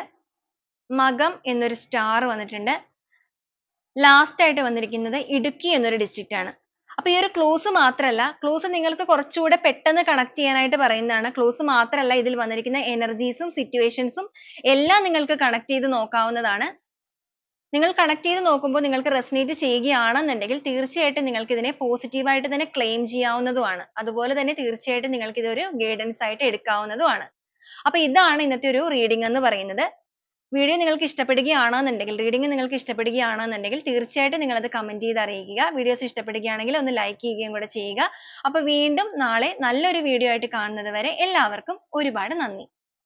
മകം എന്നൊരു സ്റ്റാർ വന്നിട്ടുണ്ട്. ലാസ്റ്റ് ആയിട്ട് വന്നിരിക്കുന്നത് ഇടുക്കി എന്നൊരു ഡിസ്ട്രിക്റ്റ് ആണ്. അപ്പൊ ഈ ഒരു clues മാത്രല്ല clues നിങ്ങൾക്ക് കുറച്ചുകൂടെ പെട്ടെന്ന് കണക്ട് ചെയ്യാനായിട്ട് പറയുന്നതാണ്. clues മാത്രല്ല ഇതിൽ വന്നിരിക്കുന്ന situations ഉം എല്ലാം നിങ്ങൾക്ക് connect ചെയ്ത് നോക്കാവുന്നതാണ്. നിങ്ങൾ connect ചെയ്ത് നോക്കുമ്പോൾ നിങ്ങൾക്ക് റെസനേറ്റ് ചെയ്യുകയാണെന്നുണ്ടെങ്കിൽ തീർച്ചയായിട്ടും നിങ്ങൾക്ക് ഇതിനെ positive ആയിട്ട് തന്നെ claim ചെയ്യാവുന്നതുമാണ്. അതുപോലെ തന്നെ തീർച്ചയായിട്ടും നിങ്ങൾക്ക് ഇതൊരു guidance ആയിട്ട് എടുക്കാവുന്നതുമാണ്. അപ്പൊ ഇതാണ് ഇന്നത്തെ ഒരു reading എന്ന് പറയുന്നത്. വീഡിയോ നിങ്ങൾക്ക് ഇഷ്ടപ്പെടുകയാണെന്നുണ്ടെങ്കിൽ റീഡിംഗ് നിങ്ങൾക്ക് ഇഷ്ടപ്പെടുകയാണെന്നുണ്ടെങ്കിൽ തീർച്ചയായിട്ടും നിങ്ങൾ അത് കമന്റ് ചെയ്ത് അറിയിക്കുക. വീഡിയോസ് ഇഷ്ടപ്പെടുകയാണെങ്കിൽ ഒന്ന് ലൈക്ക് ചെയ്യുകയും കൂടെ ചെയ്യുക. അപ്പോൾ വീണ്ടും നാളെ നല്ലൊരു വീഡിയോ ആയിട്ട് കാണുന്നത് വരെ എല്ലാവർക്കും ഒരുപാട് നന്ദി.